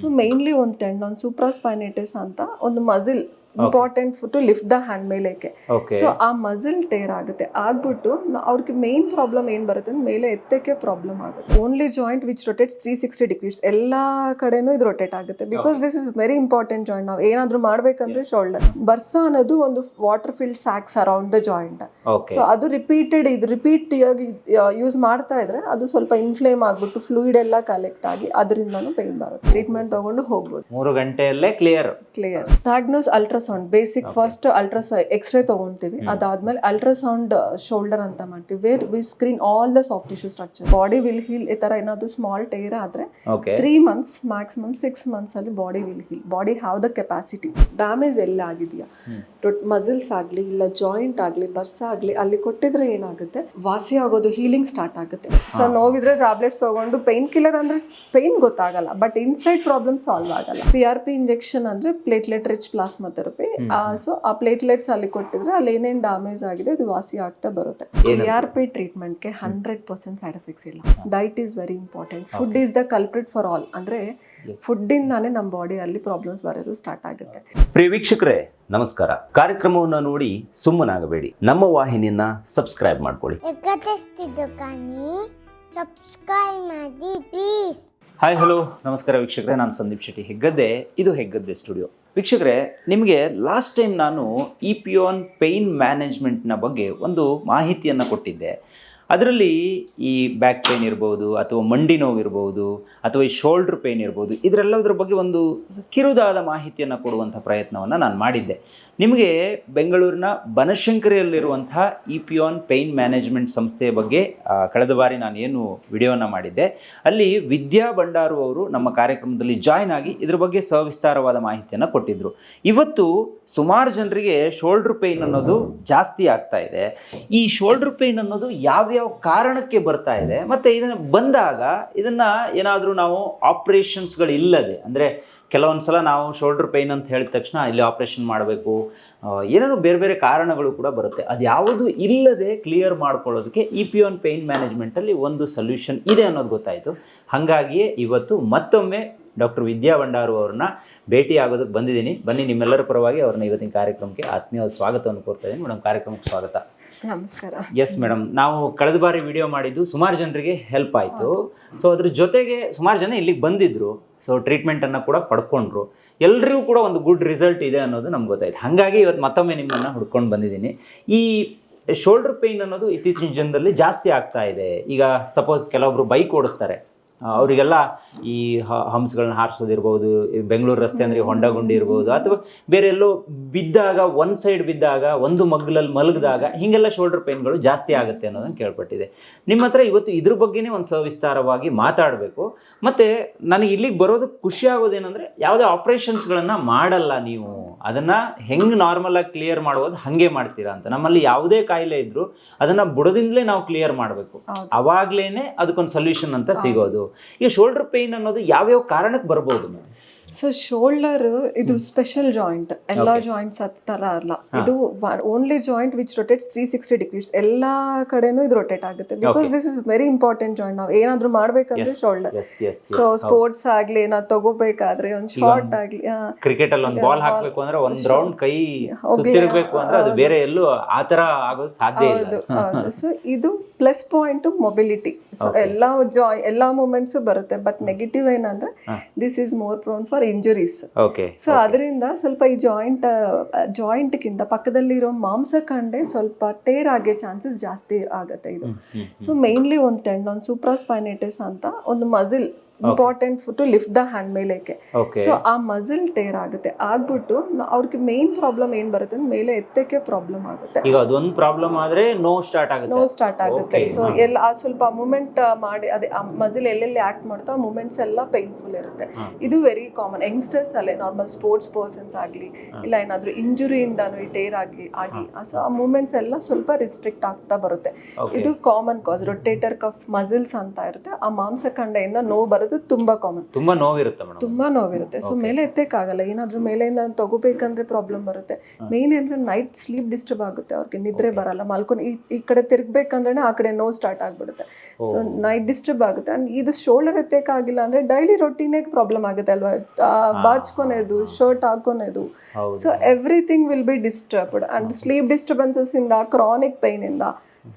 So mainly ಒಂದು tendon supraspinatus ಅಂತ ಒಂದು muscle important to lift the hand ಮೇಲೆಕ್ಕೆ. So ಆ ಮಸಲ್ ಟೇರ್ ಆಗುತ್ತೆ. ಆಗ್ಬಿಟ್ಟು ಅವ್ರಿಗೆ ಮೇನ್ ಪ್ರಾಬ್ಲಮ್ ಏನ್ ಬರುತ್ತೆ ಅಂದ್ರೆ ಮೇಲೆ ಎತ್ತಕ್ಕೆ ಪ್ರಾಬ್ಲಮ್ ಆಗುತ್ತೆ. Only joint which rotates three sixty degrees ಎಲ್ಲಾ ಕಡೆನೂ ಇದು ರೊಟೇಟ್ ಆಗುತ್ತೆ. Because this is very important joint ನಾವು ಏನಾದ್ರೂ ಮಾಡ್ಬೇಕಂದ್ರೆ ಶೋಲ್ಡರ್ ಬರ್ಸ ಅನ್ನೋದು ಒಂದು water filled sacs around the joint so ಅದು ರಿಪೀಟೆಡ್ ಇದು ರಿಪೀಟ್ ಯೂಸ್ ಮಾಡ್ತಾ ಇದ್ರೆ ಅದು ಸ್ವಲ್ಪ ಇನ್ಫ್ಲೇಮ್ ಆಗ್ಬಿಟ್ಟು ಫ್ಲೂಯಿಡ್ ಎಲ್ಲ ಕಲೆಕ್ಟ್ ಆಗಿ ಅದರಿಂದನೂ ಪೇನ್ ಬರುತ್ತೆ. ಟ್ರೀಟ್ಮೆಂಟ್ ತಗೊಂಡು ಹೋಗ್ಬೋದು. ಮೂರು ಗಂಟೆಯಲ್ಲೇ clear clear diagnose ultrasound basic first ultrasound X-ray ತಗೊಂತೀವಿ. ಅದಾದ್ಮೇಲೆ ಅಲ್ಟ್ರಾಸೌಂಡ್ ಶೋಲ್ಡರ್ ಅಂತ ಮಾಡ್ತೀವಿ. Where we screen all the soft tissue structure body will heal ಈ ತರ ಏನಾದ್ರು ಸ್ಮಾಲ್ ಟೇರ್ ಆದ್ರೆ three months maximum six months ಅಲ್ಲಿ body will heal body have the capacity damage ಎಲ್ಲ ಆಗಿದೆಯಾ? ಮಸಿಲ್ಸ್ ಆಗ್ಲಿ ಇಲ್ಲ ಜಾಯಿಂಟ್ ಆಗ್ಲಿ ಬರ್ಸ್ ಆಗ್ಲಿ ಅಲ್ಲಿ ಕೊಟ್ಟಿದ್ರೆ ಏನಾಗುತ್ತೆ? ವಾಸಿ ಆಗೋದು ಹೀಲಿಂಗ್ ಸ್ಟಾರ್ಟ್ ಆಗುತ್ತೆ. ಸೊ ನೋವಿದ್ರೆ ಟ್ಯಾಬ್ಲೆಟ್ಸ್ ತಗೊಂಡು ಪೈನ್ ಕಿಲ್ಲರ್ ಅಂದ್ರೆ ಪೈನ್ ಗೊತ್ತಾಗಲ್ಲ. ಬಟ್ ಇನ್ಸೈಡ್ ಪ್ರಾಬ್ಲಮ್ ಸಾಲ್ವ್ ಆಗಲ್ಲ. ಪಿ ಆರ್ ಪಿ ಇಂಜೆಕ್ಷನ್ ಅಂದ್ರೆ platelet rich plasma therapy so ಆ ಪ್ಲೇಟ್ಲೆಟ್ಸ್ ಅಲ್ಲಿ ಕೊಟ್ಟಿದ್ರೆ ಅಲ್ಲಿ ಏನೇನು ಡ್ಯಾಮೇಜ್ ಆಗಿದೆ ಅದು ವಾಸಿ ಆಗ್ತಾ ಬರುತ್ತೆ. ಎ ಆರ್ ಪಿ ಟ್ರೀಟ್ಮೆಂಟ್ಗೆ ಹಂಡ್ರೆಡ್ ಪರ್ಸೆಂಟ್ ಸೈಡ್ ಎಫೆಕ್ಟ್ಸ್ ಇಲ್ಲ. Diet is very important food is the culprit for all ಅಂದ್ರೆ ಫುಡ್ ಇಂದಾನೆ ನಮ್ಮ ಬಾಡಿಯಲ್ಲಿ ಪ್ರಾಬ್ಲಮ್ಸ್ ಬರೋದು ಸ್ಟಾರ್ಟ್ ಆಗುತ್ತೆ. ಪ್ರಿಯ ವೀಕ್ಷಕರೇ ನಮಸ್ಕಾರ. ಕಾರ್ಯಕ್ರಮವನ್ನು ನೋಡಿ ಸುಮ್ಮನಾಗಬೇಡಿ. ನಮ್ಮ ವಾಹಿನಿಯನ್ನ ಸಬ್ಸ್ಕ್ರೈಬ್ ಮಾಡ್ಕೊಳ್ಳಿ. ಸಬ್ಸ್ಕ್ರೈಬ್ ಮಾಡಿ ಪ್ಲೀಸ್ ಹಾಯ್ ಹಲೋ ನಮಸ್ಕಾರ ವೀಕ್ಷಕರೇ ನಾನು ಸಂದೀಪ್ ಶೆಟ್ಟಿ. ಹೆಗ್ಗದ್ದೆ ಇದು ಹೆಗ್ಗದ್ದೆ ಸ್ಟುಡಿಯೋ ವೀಕ್ಷಕರೇ, ನಿಮಗೆ ಲಾಸ್ಟ್ ಟೈಮ್ ನಾನು ಇ ಪಿ ಒನ್ ಪೇಯ್ನ್ ಮ್ಯಾನೇಜ್ಮೆಂಟ್ನ ಬಗ್ಗೆ ಒಂದು ಮಾಹಿತಿಯನ್ನು ಕೊಟ್ಟಿದ್ದೆ. ಅದರಲ್ಲಿ ಈ ಬ್ಯಾಕ್ ಪೇನ್ ಇರ್ಬೋದು, ಅಥವಾ ಮಂಡಿ ನೋವು ಇರ್ಬೋದು, ಅಥವಾ ಈ ಶೋಲ್ಡ್ರ್ ಪೇನ್ ಇರ್ಬೋದು, ಇದರೆಲ್ಲದರ ಬಗ್ಗೆ ಒಂದು ಕಿರುದಾದ ಮಾಹಿತಿಯನ್ನು ಕೊಡುವಂಥ ಪ್ರಯತ್ನವನ್ನು ನಾನು ಮಾಡಿದ್ದೆ. ನಿಮಗೆ ಬೆಂಗಳೂರಿನ ಬನಶಂಕರಿಯಲ್ಲಿರುವಂತಹ E P on pain management ಸಂಸ್ಥೆಯ ಬಗ್ಗೆ ಕಳೆದ ಬಾರಿ ನಾನು ಏನು ವಿಡಿಯೋನ ಮಾಡಿದ್ದೆ, ಅಲ್ಲಿ ವಿದ್ಯಾ ಭಂಡಾರು ಅವರು ನಮ್ಮ ಕಾರ್ಯಕ್ರಮದಲ್ಲಿ ಜಾಯ್ನ್ ಆಗಿ ಇದ್ರ ಬಗ್ಗೆ ಸವಿಸ್ತಾರವಾದ ಮಾಹಿತಿಯನ್ನು ಕೊಟ್ಟಿದ್ದರು ಇವತ್ತು ಸುಮಾರು ಜನರಿಗೆ ಶೋಲ್ಡ್ರ್ ಪೇಯ್ನ್ ಅನ್ನೋದು ಜಾಸ್ತಿ ಆಗ್ತಾ ಇದೆ. ಈ ಶೋಲ್ಡ್ರ್ ಪೇಯ್ನ್ ಅನ್ನೋದು ಯಾವ್ಯಾವ ಕಾರಣಕ್ಕೆ ಬರ್ತಾ ಇದೆ, ಮತ್ತೆ ಇದನ್ನ ಬಂದಾಗ ಇದನ್ನ ಏನಾದರೂ ನಾವು ಆಪರೇಷನ್ಸ್ಗಳು ಇಲ್ಲದೆ ಅಂದರೆ ಕೆಲವೊಂದು ಸಲ ನಾವು ಶೋಲ್ಡ್ರ್ ಪೇಯ್ನ್ ಅಂತ ಹೇಳಿದ ತಕ್ಷಣ ಇಲ್ಲಿ ಆಪ್ರೇಷನ್ ಮಾಡಬೇಕು. ಏನೇನೋ ಬೇರೆ ಬೇರೆ ಕಾರಣಗಳು ಕೂಡ ಬರುತ್ತೆ. ಅದು ಯಾವುದು ಇಲ್ಲದೆ ಕ್ಲಿಯರ್ ಮಾಡ್ಕೊಳ್ಳೋದಕ್ಕೆ ಇ ಪಿ ಒನ್ ಪೇಯ್ನ್ ಮ್ಯಾನೇಜ್ಮೆಂಟಲ್ಲಿ ಒಂದು ಸೊಲ್ಯೂಷನ್ ಇದೆ ಅನ್ನೋದು ಗೊತ್ತಾಯಿತು. ಹಾಗಾಗಿಯೇ ಇವತ್ತು ಮತ್ತೊಮ್ಮೆ ಡಾಕ್ಟರ್ ವಿದ್ಯಾ ಭಂಡಾರು ಅವ್ರನ್ನ ಭೇಟಿ ಆಗೋದಕ್ಕೆ ಬಂದಿದ್ದೀನಿ. ಬನ್ನಿ ನಿಮ್ಮೆಲ್ಲರ ಪರವಾಗಿ ಅವ್ರನ್ನ ಇವತ್ತಿನ ಕಾರ್ಯಕ್ರಮಕ್ಕೆ ಆತ್ಮೀಯ ಸ್ವಾಗತವನ್ನು ಕೋರ್ತಾ ಇದ್ದೀನಿ. ಮೇಡಮ್ ಕಾರ್ಯಕ್ರಮಕ್ಕೆ ಸ್ವಾಗತ. ನಮಸ್ಕಾರ. ಎಸ್ ಮೇಡಮ್ ನಾವು ಕಳೆದ ಬಾರಿ ವಿಡಿಯೋ ಮಾಡಿದ್ದು ಸುಮಾರು ಜನರಿಗೆ ಹೆಲ್ಪ್ ಆಯಿತು. ಸೊ ಅದ್ರ ಜೊತೆಗೆ ಸುಮಾರು ಜನ ಇಲ್ಲಿಗೆ ಬಂದಿದ್ರು. ಸೊ ಟ್ರೀಟ್ಮೆಂಟನ್ನು ಕೂಡ ಪಡ್ಕೊಂಡ್ರು. ಎಲ್ಲರಿಗೂ ಕೂಡ ಒಂದು ಗುಡ್ ರಿಸಲ್ಟ್ ಇದೆ ಅನ್ನೋದು ನಮ್ಗೆ ಗೊತ್ತಾಯ್ತು. ಹಾಗಾಗಿ ಇವತ್ತು ಮತ್ತೊಮ್ಮೆ ನಿಮ್ಮನ್ನು ಹುಡ್ಕೊಂಡು ಬಂದಿದ್ದೀನಿ. ಈ ಶೋಲ್ಡರ್ ಪೇಯ್ನ್ ಅನ್ನೋದು ಇತ್ತೀಚಿನ ಜನರಲ್ಲಿ ಜಾಸ್ತಿ ಆಗ್ತಾ ಇದೆ. ಈಗ ಸಪೋಸ್ ಕೆಲವೊಬ್ರು ಬೈಕ್ ಓಡಿಸ್ತಾರೆ. ಅವರಿಗೆಲ್ಲ ಈ ಹ- ಹಂಪ್ಸ್ಗಳನ್ನ ಹಾರಿಸೋದಿರ್ಬೋದು ಬೆಂಗಳೂರು ರಸ್ತೆ ಅಂದರೆ ಹೊಂಡಗುಂಡಿ ಇರ್ಬೋದು ಅಥವಾ ಬೇರೆ ಎಲ್ಲೋ ಬಿದ್ದಾಗ ಒಂದು ಸೈಡ್ ಬಿದ್ದಾಗ ಒಂದು ಮಗ್ಲಲ್ಲಿ ಮಲಗಿದಾಗ ಹೀಗೆಲ್ಲ ಶೋಲ್ಡರ್ ಪೇನ್ಗಳು ಜಾಸ್ತಿ ಆಗುತ್ತೆ ಅನ್ನೋದನ್ನು ಕೇಳ್ಪಟ್ಟಿದೆ. ನಿಮ್ಮ ಹತ್ರ ಇವತ್ತು ಇದ್ರ ಬಗ್ಗೆನೇ ಒಂದು ಸವಿಸ್ತಾರವಾಗಿ ಮಾತಾಡಬೇಕು. ಮತ್ತು ನನಗೆ ಇಲ್ಲಿಗೆ ಬರೋದು ಖುಷಿ ಆಗೋದೇನೆಂದರೆ ಯಾವುದೇ ಆಪ್ರೇಷನ್ಸ್ಗಳನ್ನು ಮಾಡಲ್ಲ ನೀವು. ಅದನ್ನು ಹೆಂಗೆ ನಾರ್ಮಲಾಗಿ ಕ್ಲಿಯರ್ ಮಾಡ್ಬೋದು ಹಾಗೆ ಮಾಡ್ತೀರಾ ಅಂತ. ನಮ್ಮಲ್ಲಿ ಯಾವುದೇ ಕಾಯಿಲೆ ಇದ್ದರೂ ಅದನ್ನು ಬುಡದಿಂದಲೇ ನಾವು ಕ್ಲಿಯರ್ ಮಾಡಬೇಕು. ಅವಾಗಲೇ ಅವಾಗ್ಲೇನೆ ಅದಕ್ಕೊಂದು ಸೊಲ್ಯೂಷನ್ ಅಂತ ಸಿಗೋದು. ಈಗ ಶೋಲ್ಡರ್ ಪೇಯ್ನ್ ಅನ್ನೋದು ಯಾವ್ಯಾವ ಕಾರಣಕ್ಕೆ ಬರ್ಬೋದು ಸೊ ಶೋಲ್ಡರ್ ಇದು ಸ್ಪೆಷಲ್ ಜಾಯಿಂಟ್ ಎಲ್ಲಾ ಜಾಯಿಂಟ್ಸ್ ತರ ಅಲ್ಲ. ಇದು only joint which rotates three sixty degrees ಎಲ್ಲಾ ಕಡೆನೂ ಇದು ರೊಟೇಟ್ ಆಗುತ್ತೆ. Because this is very important joint ನಾವು ಏನಾದ್ರೂ ಮಾಡ್ಬೇಕಂದ್ರೆ ಶೋಲ್ಡರ್ ಸೊ ಸ್ಪೋರ್ಟ್ಸ್ ಆಗ್ಲಿ ನಾವು ತಗೋಬೇಕಾದ್ರೆ ಒಂದ್ ಶಾರ್ಟ್ ಆಗ್ಲಿ ಕ್ರಿಕೆಟ್ ಅಲ್ಲಿ ಒಂದು ಬಾಲ್ ಹಾಕಬೇಕು ಅಂದ್ರೆ ಒಂದ್ ರೌಂಡ್ ಕೈ ಸುತ್ತಿರಬೇಕು ಅಂದ್ರೆ ಅದು ಬೇರೆ ಎಲ್ಲೂ ಆತರ ಆಗೋದು ಸಾಧ್ಯ ಇಲ್ಲ. ಸೊ ಇದು ಪ್ಲಸ್ ಪಾಯಿಂಟ್ ಮೊಬಿಲಿಟಿ ಸೊ ಎಲ್ಲಾ ಜಾಯ್ ಎಲ್ಲಾ ಮೂಮೆಂಟ್ಸ್ ಬರುತ್ತೆ. ಬಟ್ ನೆಗೆಟಿವ್ ಏನಂದ್ರೆ this is more prone for injuries. Okay so ಅದರಿಂದ ಸ್ವಲ್ಪ ಈ ಜಾಯಿಂಟ್ ಜಾಯಿಂಟ್ಗಿಂತ ಪಕ್ಕದಲ್ಲಿರೋ ಮಾಂಸಖಂಡೆ ಸ್ವಲ್ಪ ಟೇರ್ ಆಗೋ ಚಾನ್ಸಸ್ ಜಾಸ್ತಿ ಆಗುತ್ತೆ ಇದು. ಸೊ ಮೇನ್ಲಿ ಒಂದು ಟೆಂಡನ್ ಸೂಪ್ರಾಸ್ಪೈನೇಟಿಸ್ ಅಂತ ಒಂದು muscle important to lift the hand ಮೇಲೆಕ್ಕೆ so ಆ ಮಸಿಲ್ ಟೇರ್ ಆಗುತ್ತೆ. ಆಗ್ಬಿಟ್ಟು ನ- ಅವ್ರಿಗೆ ಮೇನ್ ಪ್ರಾಬ್ಲಮ್ ಏನ್ ಬರುತ್ತೆ ಮೇಲೆ ಎತ್ತಕ್ಕೆ ಪ್ರಾಬ್ಲಮ್ ಆಗುತ್ತೆ. ಈಗ ಅದೊಂದು ಪ್ರಾಬ್ಲಮ್ ಆದ್ರೆ ನೋ ಸ್ಟಾರ್ಟ್ ನೋ ಆಗುತ್ತೆ. ಸ್ಟಾರ್ಟ್ ಆಗುತ್ತೆ ಸೊ ಎಲ್ಲ ಆ ಸ್ವಲ್ಪ ಮೂಮೆಂಟ್ ಮಾಡಿ ಅದೇ ಆ ಮಸಿಲ್ ಎಲ್ಲೆಲ್ಲಿ ಆಕ್ಟ್ ಮಾಡ್ತಾ ಆ ಮೂಮೆಂಟ್ಸ್ ಎಲ್ಲ ಪೇನ್ಫುಲ್ ಇರುತ್ತೆ. ಇದು ವೆರಿ ಕಾಮನ್ ಯಂಗ್ಸ್ಟರ್ಸ್ ಅಲ್ಲೇ ನಾರ್ಮಲ್ ಸ್ಪೋರ್ಟ್ಸ್ ಪರ್ಸನ್ಸ್ ಆಗಲಿ ಇಲ್ಲ ಏನಾದ್ರೂ ಇಂಜುರಿಯಿಂದಾನು ಈ ಟೇರ್ ಆಗಿ ಆಗಿ. ಸೊ ಆ ಮೂಮೆಂಟ್ಸ್ ಎಲ್ಲ ಸ್ವಲ್ಪ ರಿಸ್ಟ್ರಿಕ್ಟ್ ಆಗ್ತಾ ಬರುತ್ತೆ. ಇದು common cause rotator cuff muscles ಅಂತ ಇರುತ್ತೆ. ಆ ಮಾಂಸಖಂಡೆಯಿಂದ ನೋವು ಬರೋದು ಬರೋದು ತುಂಬಾ ಕಾಮನ್ ತುಂಬಾ ನೋವಿರುತ್ತೆ ಮೇಡಮ್. ತುಂಬಾ ನೋವಿರುತ್ತೆ. ಸೊ ಮೇಲೆ ಎತ್ತಕ್ಕಾಗಲ್ಲ ಏನಾದ್ರೂ ಮೇಲೆಯಿಂದ ತಗೋಬೇಕಂದ್ರೆ ಪ್ರಾಬ್ಲಮ್ ಬರುತ್ತೆ. ಮೇನ್ ಅಂದ್ರೆ ನೈಟ್ ಸ್ಲೀಪ್ ಡಿಸ್ಟರ್ಬ್ ಆಗುತ್ತೆ. ಅವ್ರಿಗೆ ನಿದ್ರೆ ಬರಲ್ಲ. ಮಲ್ಕೊಂಡು ಈ ಕಡೆ ತಿರ್ಗ್ಬೇಕಂದ್ರೆ ಆ ಕಡೆ ನೋವು ಸ್ಟಾರ್ಟ್ ಆಗ್ಬಿಡುತ್ತೆ. ಸೊ ನೈಟ್ ಡಿಸ್ಟರ್ಬ್ ಆಗುತ್ತೆ. ಅಂಡ್ ಇದು ಶೋಲ್ಡರ್ ಎತ್ತಕ್ಕಾಗಿಲ್ಲ ಅಂದ್ರೆ ಡೈಲಿ ರೊಟೀನೇ ಪ್ರಾಬ್ಲಮ್ ಆಗುತ್ತೆ ಅಲ್ವಾ? ಬಾಚ್ಕೊನೇದು shirt ಹಾಕೊನೇದು. So everything will be disturbed and sleep disturbances ಇಂದ ಕ್ರಾನಿಕ್ ಪೈನ್ ಇಂದ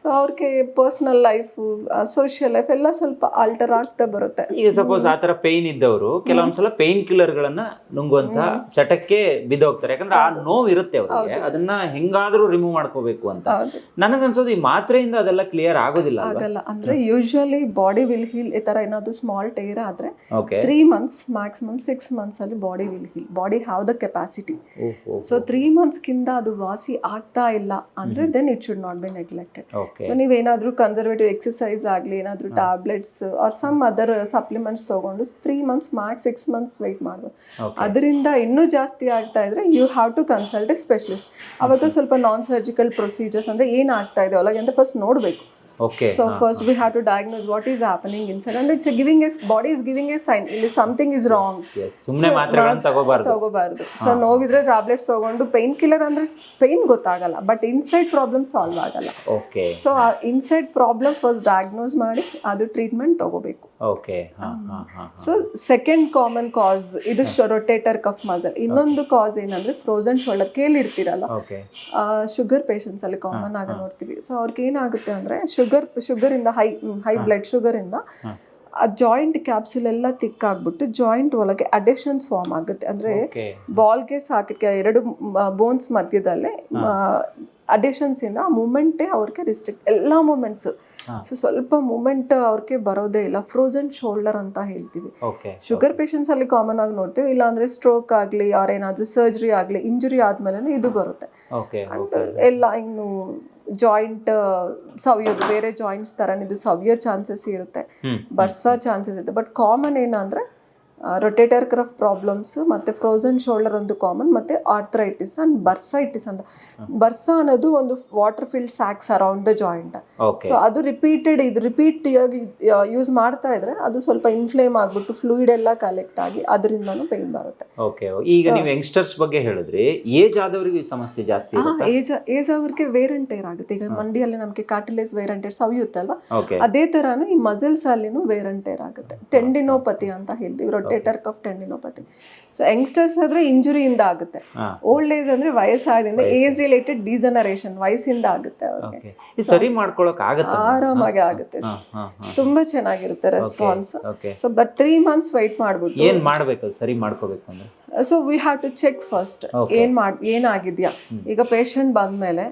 ಸೊ ಅವ್ರಿಗೆ ಪರ್ಸನಲ್ ಲೈಫ್ ಸೋಷಿಯಲ್ ಲೈಫ್ ಎಲ್ಲ ಸ್ವಲ್ಪ ಆಲ್ಟರ್ ಆಗ್ತಾ ಬರುತ್ತೆ. ಈಗ ಸಪೋಸ್ ಆ ತರ ಪೇನ್ ಇದ್ದವರು ಕೆಲವೊಂದ್ಸಲ ಪೇನ್ ಕಿಲ್ಲರ್ ಗಳನ್ನ ನುಂಗುವಂತ ಚಟಕ್ಕೆ ಬಿದ್ದೋಗ್ತಾರೆ. ಯಾಕಂದ್ರೆ ಆ ನೋವು ಇರುತ್ತೆ ಅವ್ರಿಗೆ. ಅದನ್ನ ಹೆಂಗಾದ್ರೂ ರಿಮೂವ್ ಮಾಡ್ಕೋಬೇಕು ಅಂತ. ನನಗ ಅನ್ಸೋದು ಈ ಮಾತ್ರೆಯಿಂದ ಅದೆಲ್ಲ ಕ್ಲಿಯರ್ ಆಗೋದಿಲ್ಲ ಆಗಲ್ಲ. ಅಂದ್ರೆ ಯೂಶಲಿ ಬಾಡಿ ವಿಲ್ ಹೀಲ್ ಈ ತರ ಏನಾದ್ರು ಸ್ಮಾಲ್ ಟೇರ್ ಆದ್ರೆ three months maximum six months ಅಲ್ಲಿ body will heal body have the capacity so three months ಕಿಂತ ಅದು ವಾಸಿ ಆಗ್ತಾ ಇಲ್ಲ ಅಂದ್ರೆ then it should not be neglected so ನೀವೇನಾದರೂ ಕನ್ಸರ್ವೇಟಿವ್ ಎಕ್ಸಸೈಸ್ ಆಗಲಿ ಏನಾದರೂ tablets or some other supplements ತೊಗೊಂಡು three months max six months wait ಮಾಡ್ಬೋದು. ಅದರಿಂದ ಇನ್ನೂ ಜಾಸ್ತಿ ಆಗ್ತಾ ಇದ್ರೆ you have to consult a specialist ಅವಾಗ ಸ್ವಲ್ಪ ನಾನ್ ಸರ್ಜಿಕಲ್ ಪ್ರೊಸೀಜರ್ಸ್ ಅಂದ್ರೆ ಏನಾಗ್ತಾ ಆಗ್ತಾ ಇದೆ? ಒಳಗೆ ಅಂತ ಫಸ್ಟ್ ನೋಡಬೇಕು. Okay so first we have to diagnose what is happening inside ಅಂದ್ರೆ it's giving as body is giving a sign ಇಲ್ಲಿ ಸಮಥಿಂಗ್ ಇಸ್ ರಾಂಗ್ ಸುಮ್ಮನೆ ಮಾತ್ರೆಗಳನ್ನು ತಗೋಬಾರ್ದು. ತಗೋಬಾರ್ದು. ಸೊ ನೋವಿದ್ರೆ ಟ್ಯಾಬ್ಲೆಟ್ಸ್ ತಗೊಂಡು ಪೈನ್ ಕಿಲ್ಲರ್ ಅಂದ್ರೆ ಪೈನ್ ಗೊತ್ತಾಗಲ್ಲ. ಬಟ್ ಇನ್ಸೈಡ್ ಪ್ರಾಬ್ಲಮ್ ಸಾಲ್ವ್ ಆಗಲ್ಲ. Okay so inside problem first diagnose ಮಾಡಿ ಅದು ಟ್ರೀಟ್ಮೆಂಟ್ ತಗೋಬೇಕು. ಓಕೆ ಹಾ ಹಾ ಹಾ ಸೊ ಸೆಕೆಂಡ್ ಕಾಮನ್ ಕಾಸ್ ಇದು ರೊಟೇಟರ್ ಕಫ್ ಮಸಲ್ ಇನ್ನೊಂದು ಕಾಸ್ ಏನಂದ್ರೆ ಫ್ರೋಸನ್ ಶೋಲ್ಡರ್ ಕೇಳಿರ್ತೀರಲ್ಲ? ಓಕೆ ಶುಗರ್ ಪೇಷಂಟ್ಸ್ ಅಲ್ಲಿ ಕಾಮನ್ ಆಗಿ ನೋಡ್ತೀವಿ. ಸೊ ಅವ್ರಿಗೆ ಏನಾಗುತ್ತೆ ಅಂದ್ರೆ ಶುಗರ್ ಶುಗರ್ ಇಂದ ಹೈ ಹೈ ಬ್ಲಡ್ ಶುಗರ್ ಇಂದ ಆ ಜಾಯಿಂಟ್ ಕ್ಯಾಪ್ಸುಲ್ ಎಲ್ಲ ತಿಕ್ಕಾಗ್ಬಿಟ್ಟು ಜಾಯಿಂಟ್ ಒಳಗೆ ಅಡಿಷನ್ಸ್ ಫಾರ್ಮ್ ಆಗುತ್ತೆ. ಅಂದ್ರೆ ಬಾಲ್ ಬಾಲ್ಗೆ ಸಾಕಕ್ಕೆ ಎರಡು ಬೋನ್ಸ್ ಮಧ್ಯದಲ್ಲೇ ಅಡಿಷನ್ಸ್ ಇಂದ ಆ ಮೂಮೆಂಟೇ ಅವ್ರಿಗೆ ರಿಸ್ಟ್ರಿಕ್ಟ್ ಎಲ್ಲ ಮೂಮೆಂಟ್ಸ್. ಸೊ ಸ್ವಲ್ಪ ಮೂಮೆಂಟ್ ಅವ್ರಿಗೆ ಬರೋದೇ ಇಲ್ಲ. ಫ್ರೋಜನ್ ಶೋಲ್ಡರ್ ಅಂತ ಹೇಳ್ತೀವಿ. ಶುಗರ್ ಪೇಷಂಟ್ಸ್ ಅಲ್ಲಿ ಕಾಮನ್ ಆಗಿ ನೋಡ್ತೀವಿ. ಇಲ್ಲಾಂದ್ರೆ ಸ್ಟ್ರೋಕ್ ಆಗ್ಲಿ ಅವ್ರ ಏನಾದ್ರೂ ಸರ್ಜರಿ ಆಗ್ಲಿ ಇಂಜುರಿ ಆದ್ಮೇಲೆ ಇದು ಬರುತ್ತೆ. ಎಲ್ಲ ಇನ್ನು ಜಾಯಿಂಟ್ ಸವಿಯೋದು ಬೇರೆ ಜಾಯಿಂಟ್ಸ್ ತರ ಇದು ಸವಿಯೋ ಚಾನ್ಸಸ್ ಇರುತ್ತೆ ಬರ್ಸೋ ಚಾನ್ಸಸ್ ಇರುತ್ತೆ. ಬಟ್ ಕಾಮನ್ ಏನಂದ್ರೆ ರೊಟೇಟರ್ ಕ್ರಫ್ ಪ್ರಾಬ್ಲಮ್ಸ್ ಮತ್ತೆ ಫ್ರೋಝನ್ ಶೋಲ್ಡರ್ ಒಂದು ಕಾಮನ್ ಮತ್ತೆ ಆರ್ಥರೈಟಿಸ್ ಅಂಡ್ ಬರ್ಸೈಟಿಸ್ ಅಂತ. ಬರ್ಸಾ ಅನ್ನೋದು ಒಂದು water filled sacs around the joint so ಅದು ರಿಪೀಟೆಡ್ ಇದು ರಿಪೀಟ್ ಯೂಸ್ ಮಾಡ್ತಾ ಇದ್ರೆ ಅದು ಸ್ವಲ್ಪ ಇನ್ಫ್ಲೇಮ್ ಆಗ್ಬಿಟ್ಟು ಫ್ಲೂಯಿಡ್ ಎಲ್ಲ ಕಲೆಕ್ಟ್ ಆಗಿ ಅದರಿಂದನೂ ಪೇನ್ ಬರುತ್ತೆ. ಓಕೆ ಈಗ ನೀವು ಯಂಗ್ಸ್ಟರ್ಸ್ ಬಗ್ಗೆ ಹೇಳಿದ್ರಿ ಏಜ್ ಆದವರಿಗೆ ಈ ಸಮಸ್ಯೆ ಜಾಸ್ತಿ ಏಜ್ ಏಜ್ ಅವ್ರಿಗೆ ವೇರ್ ಅಂಡ್ ಟೇರ್ ಆಗುತ್ತೆ. ಈಗ ಮಂಡಿಯಲ್ಲಿ ನಮಗೆ ಕಾಟಿಲೇಸ್ ವೇರ್ ಅಂಡ್ ಟೇರ್ ಸವಿಯುತ್ತಲ್ವಾ ಅದೇ ತರಾನು ಈ ಮಸಲ್ಸ್ ಅಲ್ಲಿನೂ ವೇರ್ ಅಂಡ್ ಟೇರ್ ಆಗುತ್ತೆ. ಟೆಂಡಿನೋಪತಿ ಅಂತ ಹೇಳ್ತೀವಿ. ಕಫ್ ಟೆಂಡಿನೋಪತಿ ಸೊ ಯಂಗ್ಸ್ಟರ್ಸ್ ಆದರೆ ಇಂಜುರಿಯಿಂದ ಆಗುತ್ತೆ. ಓಲ್ಡ್ ಏಜ್ ಅಂದ್ರೆ ವಯಸ್ಸಾದಿಂದ ಏಜ್ ರಿಲೇಟೆಡ್ ಡಿಜನರೇಷನ್ ವಯಸ್ಸಿಂದ ಆಗುತ್ತೆ ಅವ್ರಿಗೆ. ಸರಿ ಮಾಡ್ಕೊಳ್ಳೋಕೆ ಆಗತ್ತ ಆರಾಮಾಗಿ ಆಗುತ್ತೆ. ತುಂಬಾ ಚೆನ್ನಾಗಿರುತ್ತೆ response so but three months wait ಮಾಡ್ಬಿಟ್ಟು ಏನು ಮಾಡಬೇಕು ಸರಿ ಮಾಡ್ಕೋಬೇಕು ಅಂದ್ರೆ so we have to check first ಏನ್ ಮಾಡ್ ಏನಾಗಿದ್ಯಾ? ಈಗ ಪೇಷಂಟ್ ಬಂದ್ಮೇಲೆ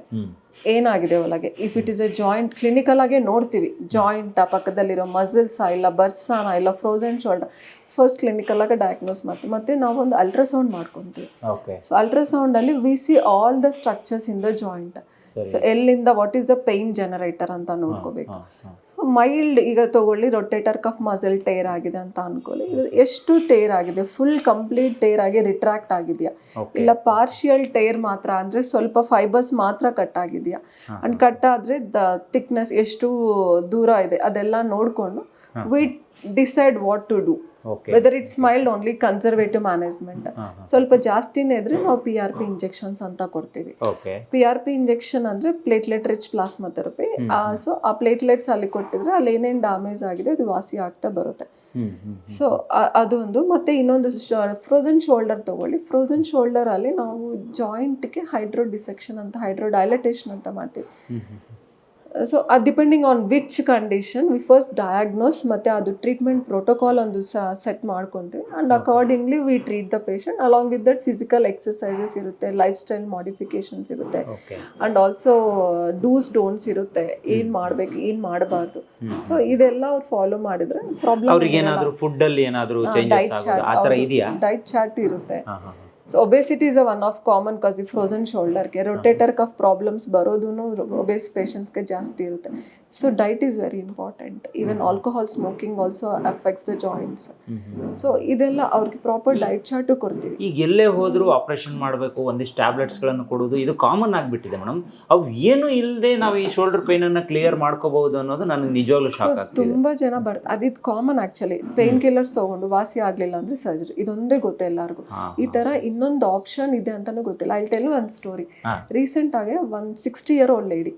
ಏನಾಗಿದೆ ಒಳಗೆ? If it is a joint clinical ಆಗೇ ನೋಡ್ತೀವಿ. ಜಾಯಿಂಟ್ ಪಕ್ಕದಲ್ಲಿರೋ ಮಸಲ್ಸಾ ಇಲ್ಲ ಬರ್ಸಾನ ಇಲ್ಲ ಫ್ರೋಸನ್ ಶೋಲ್ಡರ್ ಫಸ್ಟ್ ಕ್ಲಿನಿಕಲ್ ಆಗಿ ಡಯಾಗ್ನೋಸ್ ಮಾಡ್ತೀವಿ. ಮತ್ತೆ ನಾವೊಂದು ಅಲ್ಟ್ರಾಸೌಂಡ್ ಮಾಡ್ಕೊತೀವಿ. ಸೊ ಅಲ್ಟ್ರಾಸೌಂಡ್ ಅಲ್ಲಿ we see all the structures in the joint so ಎಲ್ಲಿಂದ what is the pain generator ಅಂತ ನೋಡ್ಕೋಬೇಕು. ಮೈಲ್ಡ್ ಈಗ ತಗೊಳ್ಳಿ ರೊಟೇಟರ್ ಕಫ್ ಮಸಲ್ ಟೇರ್ ಆಗಿದೆ ಅಂತ ಅನ್ಕೊಳ್ಳಿ. ಇದು ಎಷ್ಟು ಟೇರ್ ಆಗಿದೆ? ಫುಲ್ ಕಂಪ್ಲೀಟ್ ಟೇರ್ ಆಗಿ ರಿಟ್ರಾಕ್ಟ್ ಆಗಿದೆಯಾ? ಇಲ್ಲ ಪಾರ್ಷಿಯಲ್ ಟೇರ್ ಮಾತ್ರ ಅಂದ್ರೆ ಸ್ವಲ್ಪ ಫೈಬರ್ಸ್ ಮಾತ್ರ ಕಟ್ ಆಗಿದೆಯಾ? ಅಂಡ್ ಕಟ್ ಆದ್ರೆ ದ ಥಿಕ್ನೆಸ್ ಎಷ್ಟು ದೂರ ಇದೆ ಅದೆಲ್ಲ ನೋಡ್ಕೊಂಡು we decide what to do. Whether it's mild only conservative management ಸ್ವಲ್ಪ ಜಾಸ್ತಿನೇ ಇದ್ರೆ ನಾವು ಪಿ ಆರ್ ಪಿ ಇಂಜೆಕ್ಷನ್ಸ್ ಅಂತ ಕೊಡ್ತೀವಿ. ಪಿ ಆರ್ ಪಿ ಇಂಜೆಕ್ಷನ್ ಅಂದ್ರೆ platelet rich plasma therapy so ಆ ಪ್ಲೇಟ್ಲೆಟ್ಸ್ ಅಲ್ಲಿ ಕೊಟ್ಟಿದ್ರೆ ಅಲ್ಲಿ ಏನೇನು ಡ್ಯಾಮೇಜ್ ಆಗಿದೆ ಅದು ವಾಸಿ ಆಗ್ತಾ ಬರುತ್ತೆ. ಸೊ ಅದೊಂದು ಮತ್ತೆ ಇನ್ನೊಂದು ಫ್ರೋಸನ್ ಶೋಲ್ಡರ್ ತಗೊಳ್ಳಿ. ಫ್ರೋಸನ್ ಶೋಲ್ಡರ್ ಅಲ್ಲಿ ನಾವು ಜಾಯಿಂಟ್ಗೆ ಹೈಡ್ರೋ ಡಿಸೆಕ್ಷನ್ ಅಂತ ಹೈಡ್ರೋ ಡೈಲಟೇಷನ್ ಅಂತ ಮಾಡ್ತೀವಿ. ಸೊ ಅದು depending on which condition we first diagnose ಮತ್ತು ಅದು ಟ್ರೀಟ್ಮೆಂಟ್ ಪ್ರೋಟೋಕಾಲ್ ಒಂದು ಸೆಟ್ ಮಾಡ್ಕೊತೀವಿ. And accordingly we treat the patient along with that physical exercises ಇರುತ್ತೆ ಲೈಫ್ ಸ್ಟೈಲ್ ಮಾಡಿಫಿಕೇಶನ್ಸ್ ಇರುತ್ತೆ. And and also dos don'ts ಇರುತ್ತೆ. ಏನು ಮಾಡ್ಬೇಕು ಏನು ಮಾಡಬಾರ್ದು. ಸೊ ಇದೆಲ್ಲ ಅವ್ರು ಫಾಲೋ ಮಾಡಿದ್ರೆ ಪ್ರಾಬ್ಲಮ್ ಏನಾದ್ರು ಏನಾದ್ರು ಡೈಟ್ ಚಾರ್ಟ್ ಡೈಟ್ ಚಾರ್ಟ್ ಇರುತ್ತೆ. So obesity is a one of common cause ಈ ಫ್ರೋಸನ್ ಶೋಲ್ಡರ್ಗೆ ರೊಟೇಟರ್ ಕಫ್ ಪ್ರಾಬ್ಲಮ್ಸ್ ಬರೋದು ಒಬೇಸ್ ಪೇಷಂಟ್ಸ್ಗೆ ಜಾಸ್ತಿ ಇರುತ್ತೆ so diet is very important even alcohol smoking also effects the joints so ಇದೆಲ್ಲ ಅವ್ರಿಗೆ ಪ್ರಾಪರ್ ಡೈಟ್ chart ಕೊಡ್ತೀವಿ. ಈಗ ಎಲ್ಲೇ ಹೋದ್ರು ಆಪರೇಷನ್ ಮಾಡಬೇಕು ಒಂದಿಷ್ಟು ಟ್ಯಾಬ್ಲೆಟ್ಸ್ಗಳನ್ನು ಕೊಡೋದು ಇದು ಕಾಮನ್ ಆಗಿಬಿಟ್ಟಿದೆ ಮೇಡಮ್ ಅವು ಏನು ಇಲ್ಲದೆ ನಾವು ಈ ಶೋಲ್ಡರ್ ಪೇನ್ ಅನ್ನ ಕ್ಲಿಯರ್ ಮಾಡ್ಕೋಬಹುದು ಅನ್ನೋದು ನನಗೆ ನಿಜವಾಗ್ಲೂ ಶಾಕ್ ಆಗ್ತಿದೆ. ತುಂಬಾ ಜನ ಬರ್ ಅದಿದ್ ಕಾಮನ್ ಆಕ್ಚುಲಿ ಪೇನ್ ಕಿಲ್ಲರ್ಸ್ ತಗೊಂಡು ವಾಸಿ ಆಗ್ಲಿಲ್ಲ ಅಂದ್ರೆ ಸರ್ಜರಿ ಇದೊಂದೇ ಗೊತ್ತೆ ಎಲ್ಲರಿಗೂ. ಈ ತರ ಇನ್ನೊಂದು ಆಪ್ಷನ್ ಇದೆ ಅಂತಾನೂ ಗೊತ್ತಿಲ್ಲ. ಐ ಟೆಲ್ ಒಂದು ಸ್ಟೋರಿ. ರೀಸೆಂಟ್ ಆಗಿ one sixty year old lady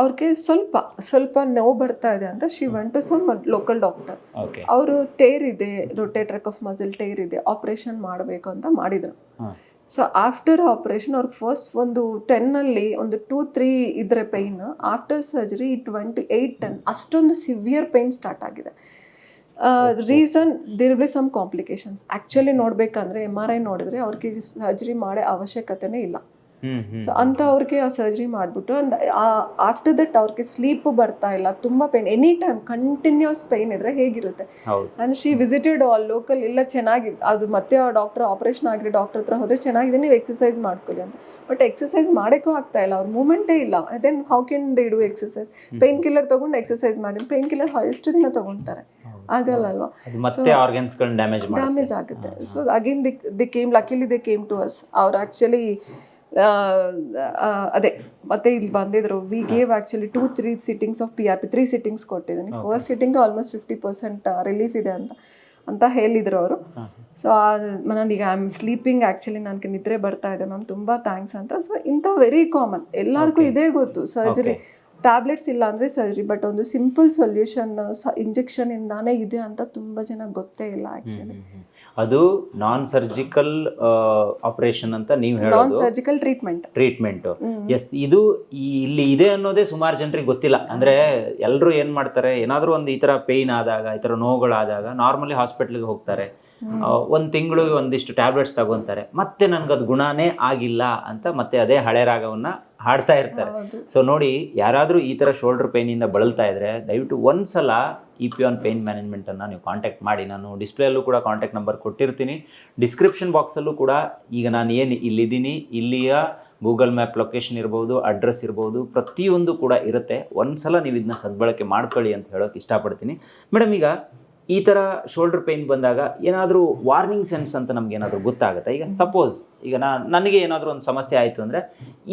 ಅವ್ರಿಗೆ ಸ್ವಲ್ಪ ಸ್ವಲ್ಪ ನೋವು ಬರ್ತಾ ಇದೆ ಅಂತ she went to some local doctor ಅವರು ಟೇರ್ ಇದೆ ರೊಟೇಟರ್ ಆಫ್ ಮಸಲ್ ಟೇರ್ ಇದೆ ಆಪರೇಷನ್ ಮಾಡಬೇಕು ಅಂತ ಮಾಡಿದ್ರು. ಸೊ ಆಫ್ಟರ್ ಆಪರೇಷನ್ ಅವ್ರಿಗೆ ಫಸ್ಟ್ ಒಂದು ಟೆನ್ನಲ್ಲಿ ಒಂದು ಟೂ ತ್ರೀ ಇದ್ರೆ pain after surgery twenty eight ten ಅಷ್ಟೊಂದು ಸಿವಿಯರ್ ಪೈನ್ ಸ್ಟಾರ್ಟ್ ಆಗಿದೆ. Reason there be some complications actually ನೋಡಬೇಕಂದ್ರೆ M R I ನೋಡಿದ್ರೆ ಅವ್ರಿಗೆ ಸರ್ಜರಿ ಮಾಡೋ ಅವಶ್ಯಕತೆನೇ ಇಲ್ಲ. ಸೊ ಅಂತ ಅವ್ರಿಗೆ ಸರ್ಜರಿ ಮಾಡಿಬಿಟ್ಟು ಅಂಡ್ ಆಫ್ಟರ್ ದಟ್ ಅವ್ರಿಗೆ ಸ್ಲೀಪ್ ಬರ್ತಾ ಇಲ್ಲ ತುಂಬ pain any time continuous pain ಇದ್ರೆ ಹೇಗಿರುತ್ತೆ? And and she visited all local ಇಲ್ಲ ಚೆನ್ನಾಗಿದೆ ಅದು ಮತ್ತೆ ಆ ಡಾಕ್ಟರ್ ಆಪರೇಷನ್ ಆಗಿರೋ ಡಾಕ್ಟರ್ ಹತ್ರ ಹೋದ್ರೆ ಚೆನ್ನಾಗಿದೆ ನೀವು ಎಕ್ಸಸೈಸ್ ಮಾಡ್ಕೊಳ್ಳಿ ಅಂತ. ಬಟ್ ಎಕ್ಸಸೈಸ್ ಮಾಡೋಕ್ಕೂ ಆಗ್ತಾ ಇಲ್ಲ ಅವ್ರ ಮೂಮೆಂಟೇ ಇಲ್ಲ. Then how can they do exercise pain killer ತಗೊಂಡು ಎಕ್ಸಸೈಸ್ ಮಾಡಿ ಪೇನ್ ಕಿಲ್ಲರ್ ಎಷ್ಟು ದಿನ ತಗೊಂತಾರೆ ಆಗಲ್ಲ ಅಲ್ವಾ? ಅದು ಮತ್ತೆ ಆರ್ಗನ್ಸ್ ಗಳನ್ನ ಡ್ಯಾಮೇಜ್ ಡ್ಯಾಮೇಜ್ ಆಗುತ್ತೆ. So again the the came luckily they came to us ಅವ್ರು ಆ್ಯಕ್ಚುಲಿ ಅದೇ ಮತ್ತೆ ಇಲ್ಲಿ ಬಂದಿದ್ರು. We gave actually two three sittings of P R P three sittings ಕೊಟ್ಟಿದ್ದೀನಿ. First sitting almost fifty percent relief ಇದೆ ಅಂತ ಅಂತ ಹೇಳಿದ್ರು ಅವರು. ಸೊ ನನಗೆ ಐ ಆಮ್ ಸ್ಲೀಪಿಂಗ್ ಆ್ಯಕ್ಚುಲಿ ನನಗೆ ನಿದ್ರೆ ಬರ್ತಾ ಇದೆ. ಮ್ಯಾಮ್ ತುಂಬ ಥ್ಯಾಂಕ್ಸ್ ಅಂತ. ಸೊ ಇಂಥ ವೆರಿ ಕಾಮನ್ ಎಲ್ಲರಿಗೂ ಇದೇ ಗೊತ್ತು. ಸರ್ಜರಿ ಟ್ಯಾಬ್ಲೆಟ್ಸ್ ಇಲ್ಲ ಅಂದರೆ ಸರ್ಜರಿ ಬಟ್ ಒಂದು ಸಿಂಪಲ್ ಸೊಲ್ಯೂಷನ್ ಇಂಜೆಕ್ಷನ್ ಇಂದಾನೇ ಇದೆ ಅಂತ ತುಂಬ ಜನ ಗೊತ್ತೇ ಇಲ್ಲ ಆ್ಯಕ್ಚುಲಿ ಅದು ನಾನ್ ಸರ್ಜಿಕಲ್ ಆಪರೇಷನ್ ಅಂತ ನೀವು ಹೇಳೋದು. ಸರ್ಜಿಕಲ್ ಟ್ರೀಟ್ಮೆಂಟ್ ಟ್ರೀಟ್ಮೆಂಟ್ ಎಸ್ ಇದು ಇಲ್ಲಿ ಇದೆ ಅನ್ನೋದೇ ಸುಮಾರು ಜನರಿಗೆ ಗೊತ್ತಿಲ್ಲ. ಅಂದ್ರೆ ಎಲ್ಲರೂ ಏನ್ ಮಾಡ್ತಾರೆ ಏನಾದ್ರೂ ಒಂದು ಈ ತರ ಪೇಯ್ನ್ ಆದಾಗ ಈ ತರ ನೋವುಗಳಾದಾಗ ನಾರ್ಮಲಿ ಹಾಸ್ಪಿಟ್ಲಿಗೆ ಹೋಗ್ತಾರೆ. ಒಂದ್ ತಿಂಗಳಿಗೆ ಒಂದಿಷ್ಟು ಟ್ಯಾಬ್ಲೆಟ್ಸ್ ತಗೊಂತಾರೆ. ಮತ್ತೆ ಅದು ಗುಣನೇ ಆಗಿಲ್ಲ ಅಂತ ಮತ್ತೆ ಅದೇ ಹಳೆ ರಾಗವನ್ನ ಹಾಡ್ತಾ ಇರ್ತಾರೆ. ಸೊ ನೋಡಿ ಯಾರಾದರೂ ಈ ಥರ ಶೋಲ್ಡರ್ ಪೇನಿಂದ ಬಳಲ್ತಾ ಇದ್ರೆ ದಯವಿಟ್ಟು ಒಂದ್ಸಲ ಇ ಪಿ ಆನ್ ಪೇನ್ ಮ್ಯಾನೇಜ್ಮೆಂಟನ್ನು ನೀವು ಕಾಂಟ್ಯಾಕ್ಟ್ ಮಾಡಿ. ನಾನು ಡಿಸ್ಪ್ಲೇಯಲ್ಲೂ ಕೂಡ ಕಾಂಟ್ಯಾಕ್ಟ್ ನಂಬರ್ ಕೊಟ್ಟಿರ್ತೀನಿ. ಡಿಸ್ಕ್ರಿಪ್ಷನ್ ಬಾಕ್ಸಲ್ಲೂ ಕೂಡ ಈಗ ನಾನು ಏನು ಇಲ್ಲಿದ್ದೀನಿ ಇಲ್ಲಿಯ ಗೂಗಲ್ ಮ್ಯಾಪ್ ಲೊಕೇಶನ್ ಇರ್ಬೋದು ಅಡ್ರೆಸ್ ಇರ್ಬೋದು ಪ್ರತಿಯೊಂದು ಕೂಡ ಇರುತ್ತೆ. ಒಂದ್ಸಲ ನೀವು ಇದನ್ನ ಸದ್ಬಳಕೆ ಮಾಡ್ಕೊಳ್ಳಿ ಅಂತ ಹೇಳೋಕೆ ಇಷ್ಟಪಡ್ತೀನಿ. ಮೇಡಮ್ ಈಗ ಈ ಥರ ಶೋಲ್ಡರ್ ಪೇನ್ ಬಂದಾಗ ಏನಾದರೂ ವಾರ್ನಿಂಗ್ ಸೆನ್ಸ್ ಅಂತ ನಮ್ಗೆ ಏನಾದರೂ ಗೊತ್ತಾಗುತ್ತೆ? ಈಗ ಸಪೋಸ್ ಈಗ ನಾ ನನಗೆ ಏನಾದರೂ ಒಂದು ಸಮಸ್ಯೆ ಆಯಿತು ಅಂದರೆ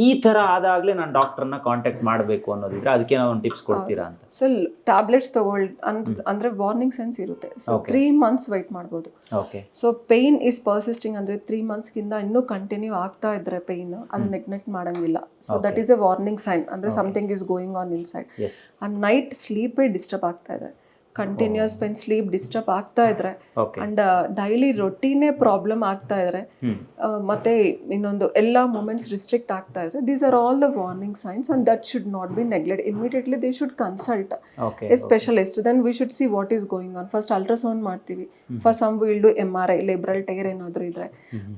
ಈ ಥರ ಆದಾಗಲೇ ನಾನು ಡಾಕ್ಟ್ರನ್ನ ಕಾಂಟ್ಯಾಕ್ಟ್ ಮಾಡಬೇಕು ಅನ್ನೋದಿದ್ರೆ ಅದಕ್ಕೆ ನಾವು ಒಂದು ಟಿಪ್ಸ್ ಕೊಡ್ತೀರಾ ಅಂತ. ಸೊ ಟ್ಯಾಬ್ಲೆಟ್ಸ್ ತಗೊಳ್ ಅಂತ ಅಂದ್ರೆ ವಾರ್ನಿಂಗ್ ಸೆನ್ಸ್ ಇರುತ್ತೆ. ಸೊ. ತ್ರೀ ಮಂತ್ಸ್ ವೆಯ್ಟ್ ಮಾಡ್ಬೋದು. Okay so pain is persisting ಅಂದ್ರೆ ತ್ರೀ ಮಂತ್ಸ್ಗಿಂತ ಇನ್ನೂ ಕಂಟಿನ್ಯೂ ಆಗ್ತಾ ಇದ್ರೆ ಪೇಯ್ನ್ ಅದು ನೆಗ್ನೆಕ್ಟ್ ಮಾಡಂಗಿಲ್ಲ. So that is a warning sign ಅಂದ್ರೆ something is going on inside and night ಸ್ಲೀಪೇ disturb ಆಗ್ತಾ ಇದೆ. ಕಂಟಿನ್ಯೂಸ್ ಪೆನ್ ಸ್ಲೀಪ್ ಡಿಸ್ಟರ್ಬ್ ಆಗ್ತಾ ಇದ್ರೆ. ಅಂಡ್ ಡೈಲಿ ರೊಟೀನೇ ಪ್ರಾಬ್ಲಮ್ ಆಗ್ತಾ ಇದ್ರೆ ಮತ್ತೆ ಇನ್ನೊಂದು ಎಲ್ಲ ಮೂಮೆಂಟ್ಸ್ ರಿಸ್ಟ್ರಿಕ್ಟ್ ಆಗ್ತಾ ಇದ್ರೆ these are all the warning signs and that should not be neglect immediately they should consult a specialist then we should see what is going on first ultrasound ಮಾಡ್ತೀವಿ. First some will do M R I labral tear ಏನಾದರೂ ಇದ್ರೆ.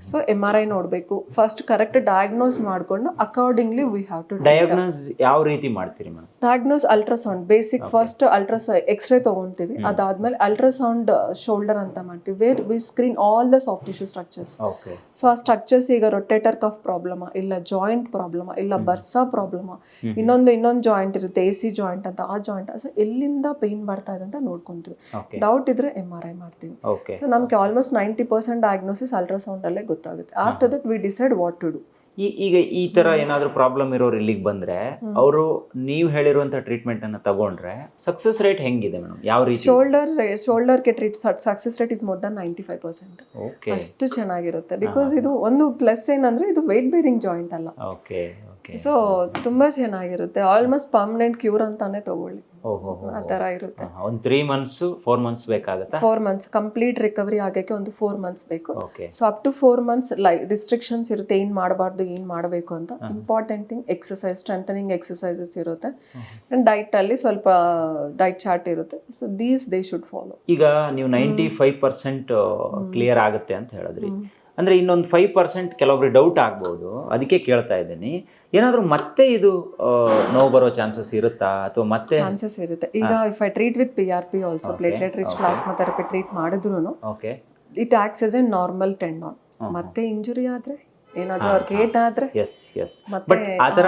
So M R I ನೋಡಬೇಕು. First correct diagnose ಮಾಡಿಕೊಂಡು accordingly we have to diagnose ಯಾವ ರೀತಿ ಮಾಡ್ತೀರಿ diagnose ultrasound basic first ultrasound x ray ತೊಗೊಳ್ತೀವಿ ಅದಾದ್ಮೇಲೆ ಅಲ್ಟ್ರಾಸೌಂಡ್ ಶೋಲ್ಡರ್ ಅಂತ ಮಾಡ್ತೀವಿ. Where we screen all the soft tissue structures so ಆ ಸ್ಟ್ರಕ್ಚರ್ಸ್ ಈಗ ರೊಟೇಟರ್ ಕಫ್ ಪ್ರಾಬ್ಲಮ ಇಲ್ಲ ಜಾಯಿಂಟ್ ಪ್ರಾಬ್ಲಮ ಇಲ್ಲ ಬರ್ಸಾ ಪ್ರಾಬ್ಲಮ ಇನ್ನೊಂದು ಇನ್ನೊಂದು ಜಾಯಿಂಟ್ ಇರುತ್ತೆ ಎ ಸಿ ಜಾಯಿಂಟ್ ಅಂತ ಆ ಜಾಯಿಂಟ್ ಸೊ ಎಲ್ಲಿಂದ ಪೇನ್ ಬರ್ತಾ ಇದೆ ಅಂತ ನೋಡ್ಕೊಂತೀವಿ. ಡೌಟ್ ಇದ್ರೆ ಎಂ ಆರ್ ಐ ಮಾಡ್ತೀವಿ. ಸೊ ನಮಗೆ almost ninety percent diagnosis ultrasound ಅಲ್ಲೇ ಗೊತ್ತಾಗುತ್ತೆ. After that we decide what to do ಈ ಈಗ ಈ ತರ ಏನಾದರೂ ಪ್ರಾಬ್ಲಮ್ ಇರೋರು ಇಲ್ಲಿಗೆ ಬಂದ್ರೆ ಅವರು ನೀವು ಹೇಳಿರುವಂತ ಟ್ರೀಟ್ಮೆಂಟ್ ಅನ್ನ ತಗೊಂಡ್ರೆ ಸಕ್ಸಸ್ ರೇಟ್ ಹೆಂಗಿದೆ ಮೇಡಮ್ ಯಾವ ರೀತಿ? ಶೋಲ್ಡರ್ಗೆ treat success rate is more than ninety five percent ಅಷ್ಟು ಚೆನ್ನಾಗಿರುತ್ತೆ. ಬಿಕಾಸ್ ಇದು ಒಂದು ಪ್ಲಸ್ ಏನಂದ್ರೆ ಇದು ವೆಯ್ಟ್ ಬೇರಿಂಗ್ ಜಾಯಿಂಟ್ ಅಲ್ಲ. ಓಕೆ ಸೊ ತುಂಬಾ ಚೆನ್ನಾಗಿರುತ್ತೆ. ಆಲ್ಮೋಸ್ಟ್ ಪರ್ಮನೆಂಟ್ ಕ್ಯೂರ್ ಅಂತಾನೆ ತಗೊಳ್ಳಿ. ಆ ತರ ಇರುತ್ತೆ. ಒಂದು ತ್ರೀ ಮಂತ್ಸ್ ಫೋರ್ ಮಂತ್ಸ್ ಬೇಕಾಗುತ್ತೆ? ಫೋರ್ ಮಂತ್ಸ್ ಕಂಪ್ಲೀಟ್ ರಿಕವರಿ ಆಗಕ್ಕೆ ಒಂದು ಫೋರ್ ಮಂತ್ಸ್ ಬೇಕು. Okay so up to four months ಲೈ ರಿಸ್ಟ್ರಿಕ್ಷನ್ಸ್ ಇರುತ್ತೆ. ಏನು ಮಾಡಬಾರ್ದು ಏನು ಮಾಡಬೇಕು ಅಂತ. Important thing exercise strengthening exercises ಇರುತ್ತೆ. ಆ್ಯಂಡ್ ಅಲ್ಲಿ ಸ್ವಲ್ಪ ಡೈಟ್ ಚಾರ್ಟ್ ಇರುತ್ತೆ. So these they should follow ಈಗ ನೀವು ನೈಂಟಿ ಫೈವ್ ಪರ್ಸೆಂಟ್ ಕ್ಲಿಯರ್ ಆಗುತ್ತೆ ಅಂತ ಹೇಳಿದ್ರಿ. ಅಂದ್ರೆ ಇನ್ನೊಂದು ಫೈವ್ ಪರ್ಸೆಂಟ್ ಕೆಲವೊಬ್ರಿಗೆ ಡೌಟ್ ಆಗ್ಬೋದು. ಅದಕ್ಕೆ ಕೇಳ್ತಾ ಇದ್ದೀನಿ. ಏನಾದರೂ ಮತ್ತೆ ಇದು ನೋವು ಬರೋ ಚಾನ್ಸಸ್ ಇರುತ್ತಾ? ಅಥವಾ ಮತ್ತೆ ಚಾನ್ಸಸ್ ಇರುತ್ತೆ. ಈಗ if I treat with P R P also platelet rich plasma therapy treat ಮಾಡಿದ್ರು okay it acts as a normal tendon ಮತ್ತೆ ಇಂಜುರಿ ಆದ್ರೆ ಏನಾದ್ರೂ ಅವ್ರಿಗೆ ಏಟ್ ಆದ್ರೆ ಎಸ್ ಎಸ್ ಬಟ್ ಆತರ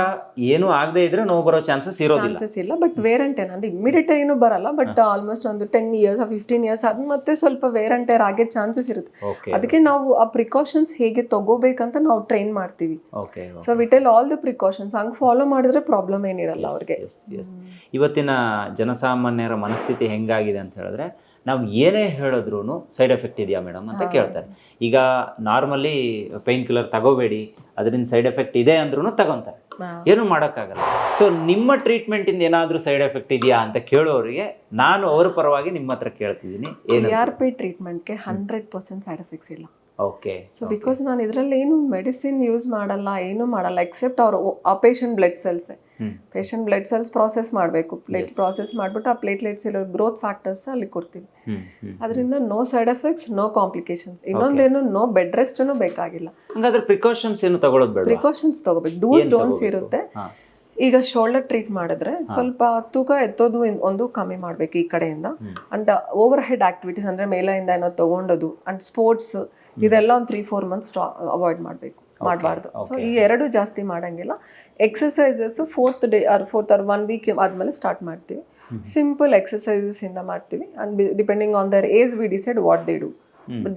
ಏನು ಆಗದೆ ಇದ್ರೆ ನೋವು ಬರೋ ಚಾನ್ಸಸ್ ಇರೋದಿಲ್ಲ. ಚಾನ್ಸಸ್ ಇಲ್ಲ ಬಟ್ ವೇರ್ ಅಂಡ್ ಟೇರ್ ಅಂದ್ರೆ ಇಮಿಡಿಯೇಟ್ ಏನು ಬರಲ್ಲ ಬಟ್ ಆಲ್ಮೋಸ್ಟ್ ಒಂದು ಟೆನ್ ಇಯರ್ಸ್ ಫಿಫ್ಟೀನ್ ಇಯರ್ಸ್ ಅದ್ ಮತ್ತೆ ಸ್ವಲ್ಪ ವೇರ್ ಅಂಡ್ ಟೇರ್ ಆಗೋ ಚಾನ್ಸಸ್ ಇರುತ್ತೆ. ಅದಕ್ಕೆ ನಾವು ಆ ಪ್ರಿಕಾಷನ್ಸ್ ಹೇಗೆ ತಗೋಬೇಕಂತ ನಾವು ಟ್ರೈನ್ ಮಾಡ್ತೀವಿ. Okay so we tell all the precautions hang follow ಮಾಡಿದ್ರೆ ಪ್ರಾಬ್ಲಮ್ ಏನಿರಲ್ಲ ಅವ್ರಿಗೆ. ಇವತ್ತಿನ ಜನಸಾಮಾನ್ಯರ ಮನಸ್ಥಿತಿ ಹೆಂಗಾಗಿದೆ ಅಂತ ಹೇಳಿದ್ರೆ ನಾವು ಏನೇ ಹೇಳಿದ್ರು ಸೈಡ್ ಎಫೆಕ್ಟ್ ಇದೆಯಾ ಮೇಡಮ್ ಅಂತ ಕೇಳ್ತಾರೆ. ಈಗ ನಾರ್ಮಲಿ ಪೈನ್ ಕಿಲ್ಲರ್ ತಗೋಬೇಡಿ ಅದರಿಂದ ಸೈಡ್ ಎಫೆಕ್ಟ್ ಇದೆ ಅಂದ್ರೂ ತಗೊಂತಾರೆ. ಏನು ಮಾಡೋಕ್ಕಾಗಲ್ಲ. ಸೊ ನಿಮ್ಮ ಟ್ರೀಟ್ಮೆಂಟಿಂದ ಏನಾದರೂ ಸೈಡ್ ಎಫೆಕ್ಟ್ ಇದೆಯಾ ಅಂತ ಕೇಳೋರಿಗೆ ನಾನು ಅವ್ರ ಪರವಾಗಿ ನಿಮ್ಮ ಹತ್ರ ಕೇಳ್ತಿದ್ದೀನಿ. ಆರ್ ಪಿ ಟ್ರೀಟ್ಮೆಂಟ್ಗೆ ಹಂಡ್ರೆಡ್ ಪರ್ಸೆಂಟ್ ಸೈಡ್ ಎಫೆಕ್ಟ್ಸ್ ಇಲ್ಲ. ಓಕೆ ಸೊ ಬಿಕಾಸ್ ನಾನು ಇದರಲ್ಲಿ ಏನು ಮೆಡಿಸಿನ್ ಯೂಸ್ ಮಾಡಲ್ಲ ಏನು ಮಾಡಲ್ಲ ಎಕ್ಸೆಪ್ಟ್ ಅವರು ಆ patient blood cells. Patient blood cells process ಮಾಡಬೇಕು. ಪ್ಲೇಟ್ ಪ್ರಾಸೆಸ್ ಮಾಡಿಬಿಟ್ಟು ಆ ಪ್ಲೇಟ್ಲೆಟ್ಸ್ ಇರೋ ಗ್ರೋತ್ ಫ್ಯಾಕ್ಟರ್ಸ್ ಅಲ್ಲಿ ಕೊಡ್ತೀವಿ. ಅದರಿಂದ no side effects no complications ಇನ್ನೊಂದೇನು ನೋ ಬೆಡ್ ರೆಸ್ಟ್ನು ಬೇಕಾಗಿಲ್ಲ. ಹಂಗಾದ್ರೆ ಪ್ರಿಕಾಷನ್ಸ್ ಏನು ತಗೊಳ್ಳೋದು ಬೇಡ ಪ್ರಿಕಾಷನ್ಸ್ ತಗೋಬೇಕು. ಡೂಸ್ ಡೋನ್ಸ್ ಇರುತ್ತೆ. ಈಗ ಶೋಲ್ಡರ್ ಟ್ರೀಟ್ ಮಾಡಿದ್ರೆ ಸ್ವಲ್ಪ ತೂಕ ಎತ್ತೋದು ಒಂದು ಕಮ್ಮಿ ಮಾಡಬೇಕು ಈ ಕಡೆಯಿಂದ. ಅಂಡ್ ಓವರ್ ಹೆಡ್ ಆಕ್ಟಿವಿಟೀಸ್ ಅಂದ್ರೆ ಮೇಲೆಯಿಂದ ಏನೋ ತಗೊಂಡೋದು. ಅಂಡ್ ಸ್ಪೋರ್ಟ್ಸ್ ಇದೆಲ್ಲ ಒಂದು ತ್ರೀ ಫೋರ್ ಮಂತ್ಸ್ ಅವಾಯ್ಡ್ ಮಾಡಬೇಕು ಮಾಡಬಾರ್ದು. ಸೊ ಈ ಎರಡು ಜಾಸ್ತಿ ಮಾಡಂಗಿಲ್ಲ. Exercises fourth day or fourth or one week ಆದ್ಮೇಲೆ ಸ್ಟಾರ್ಟ್ ಮಾಡ್ತೀವಿ. ಸಿಂಪಲ್ ಎಕ್ಸಸೈಸಸ್ ಇಂದ ಮಾಡ್ತೀವಿ. And depending on their age we decide what they do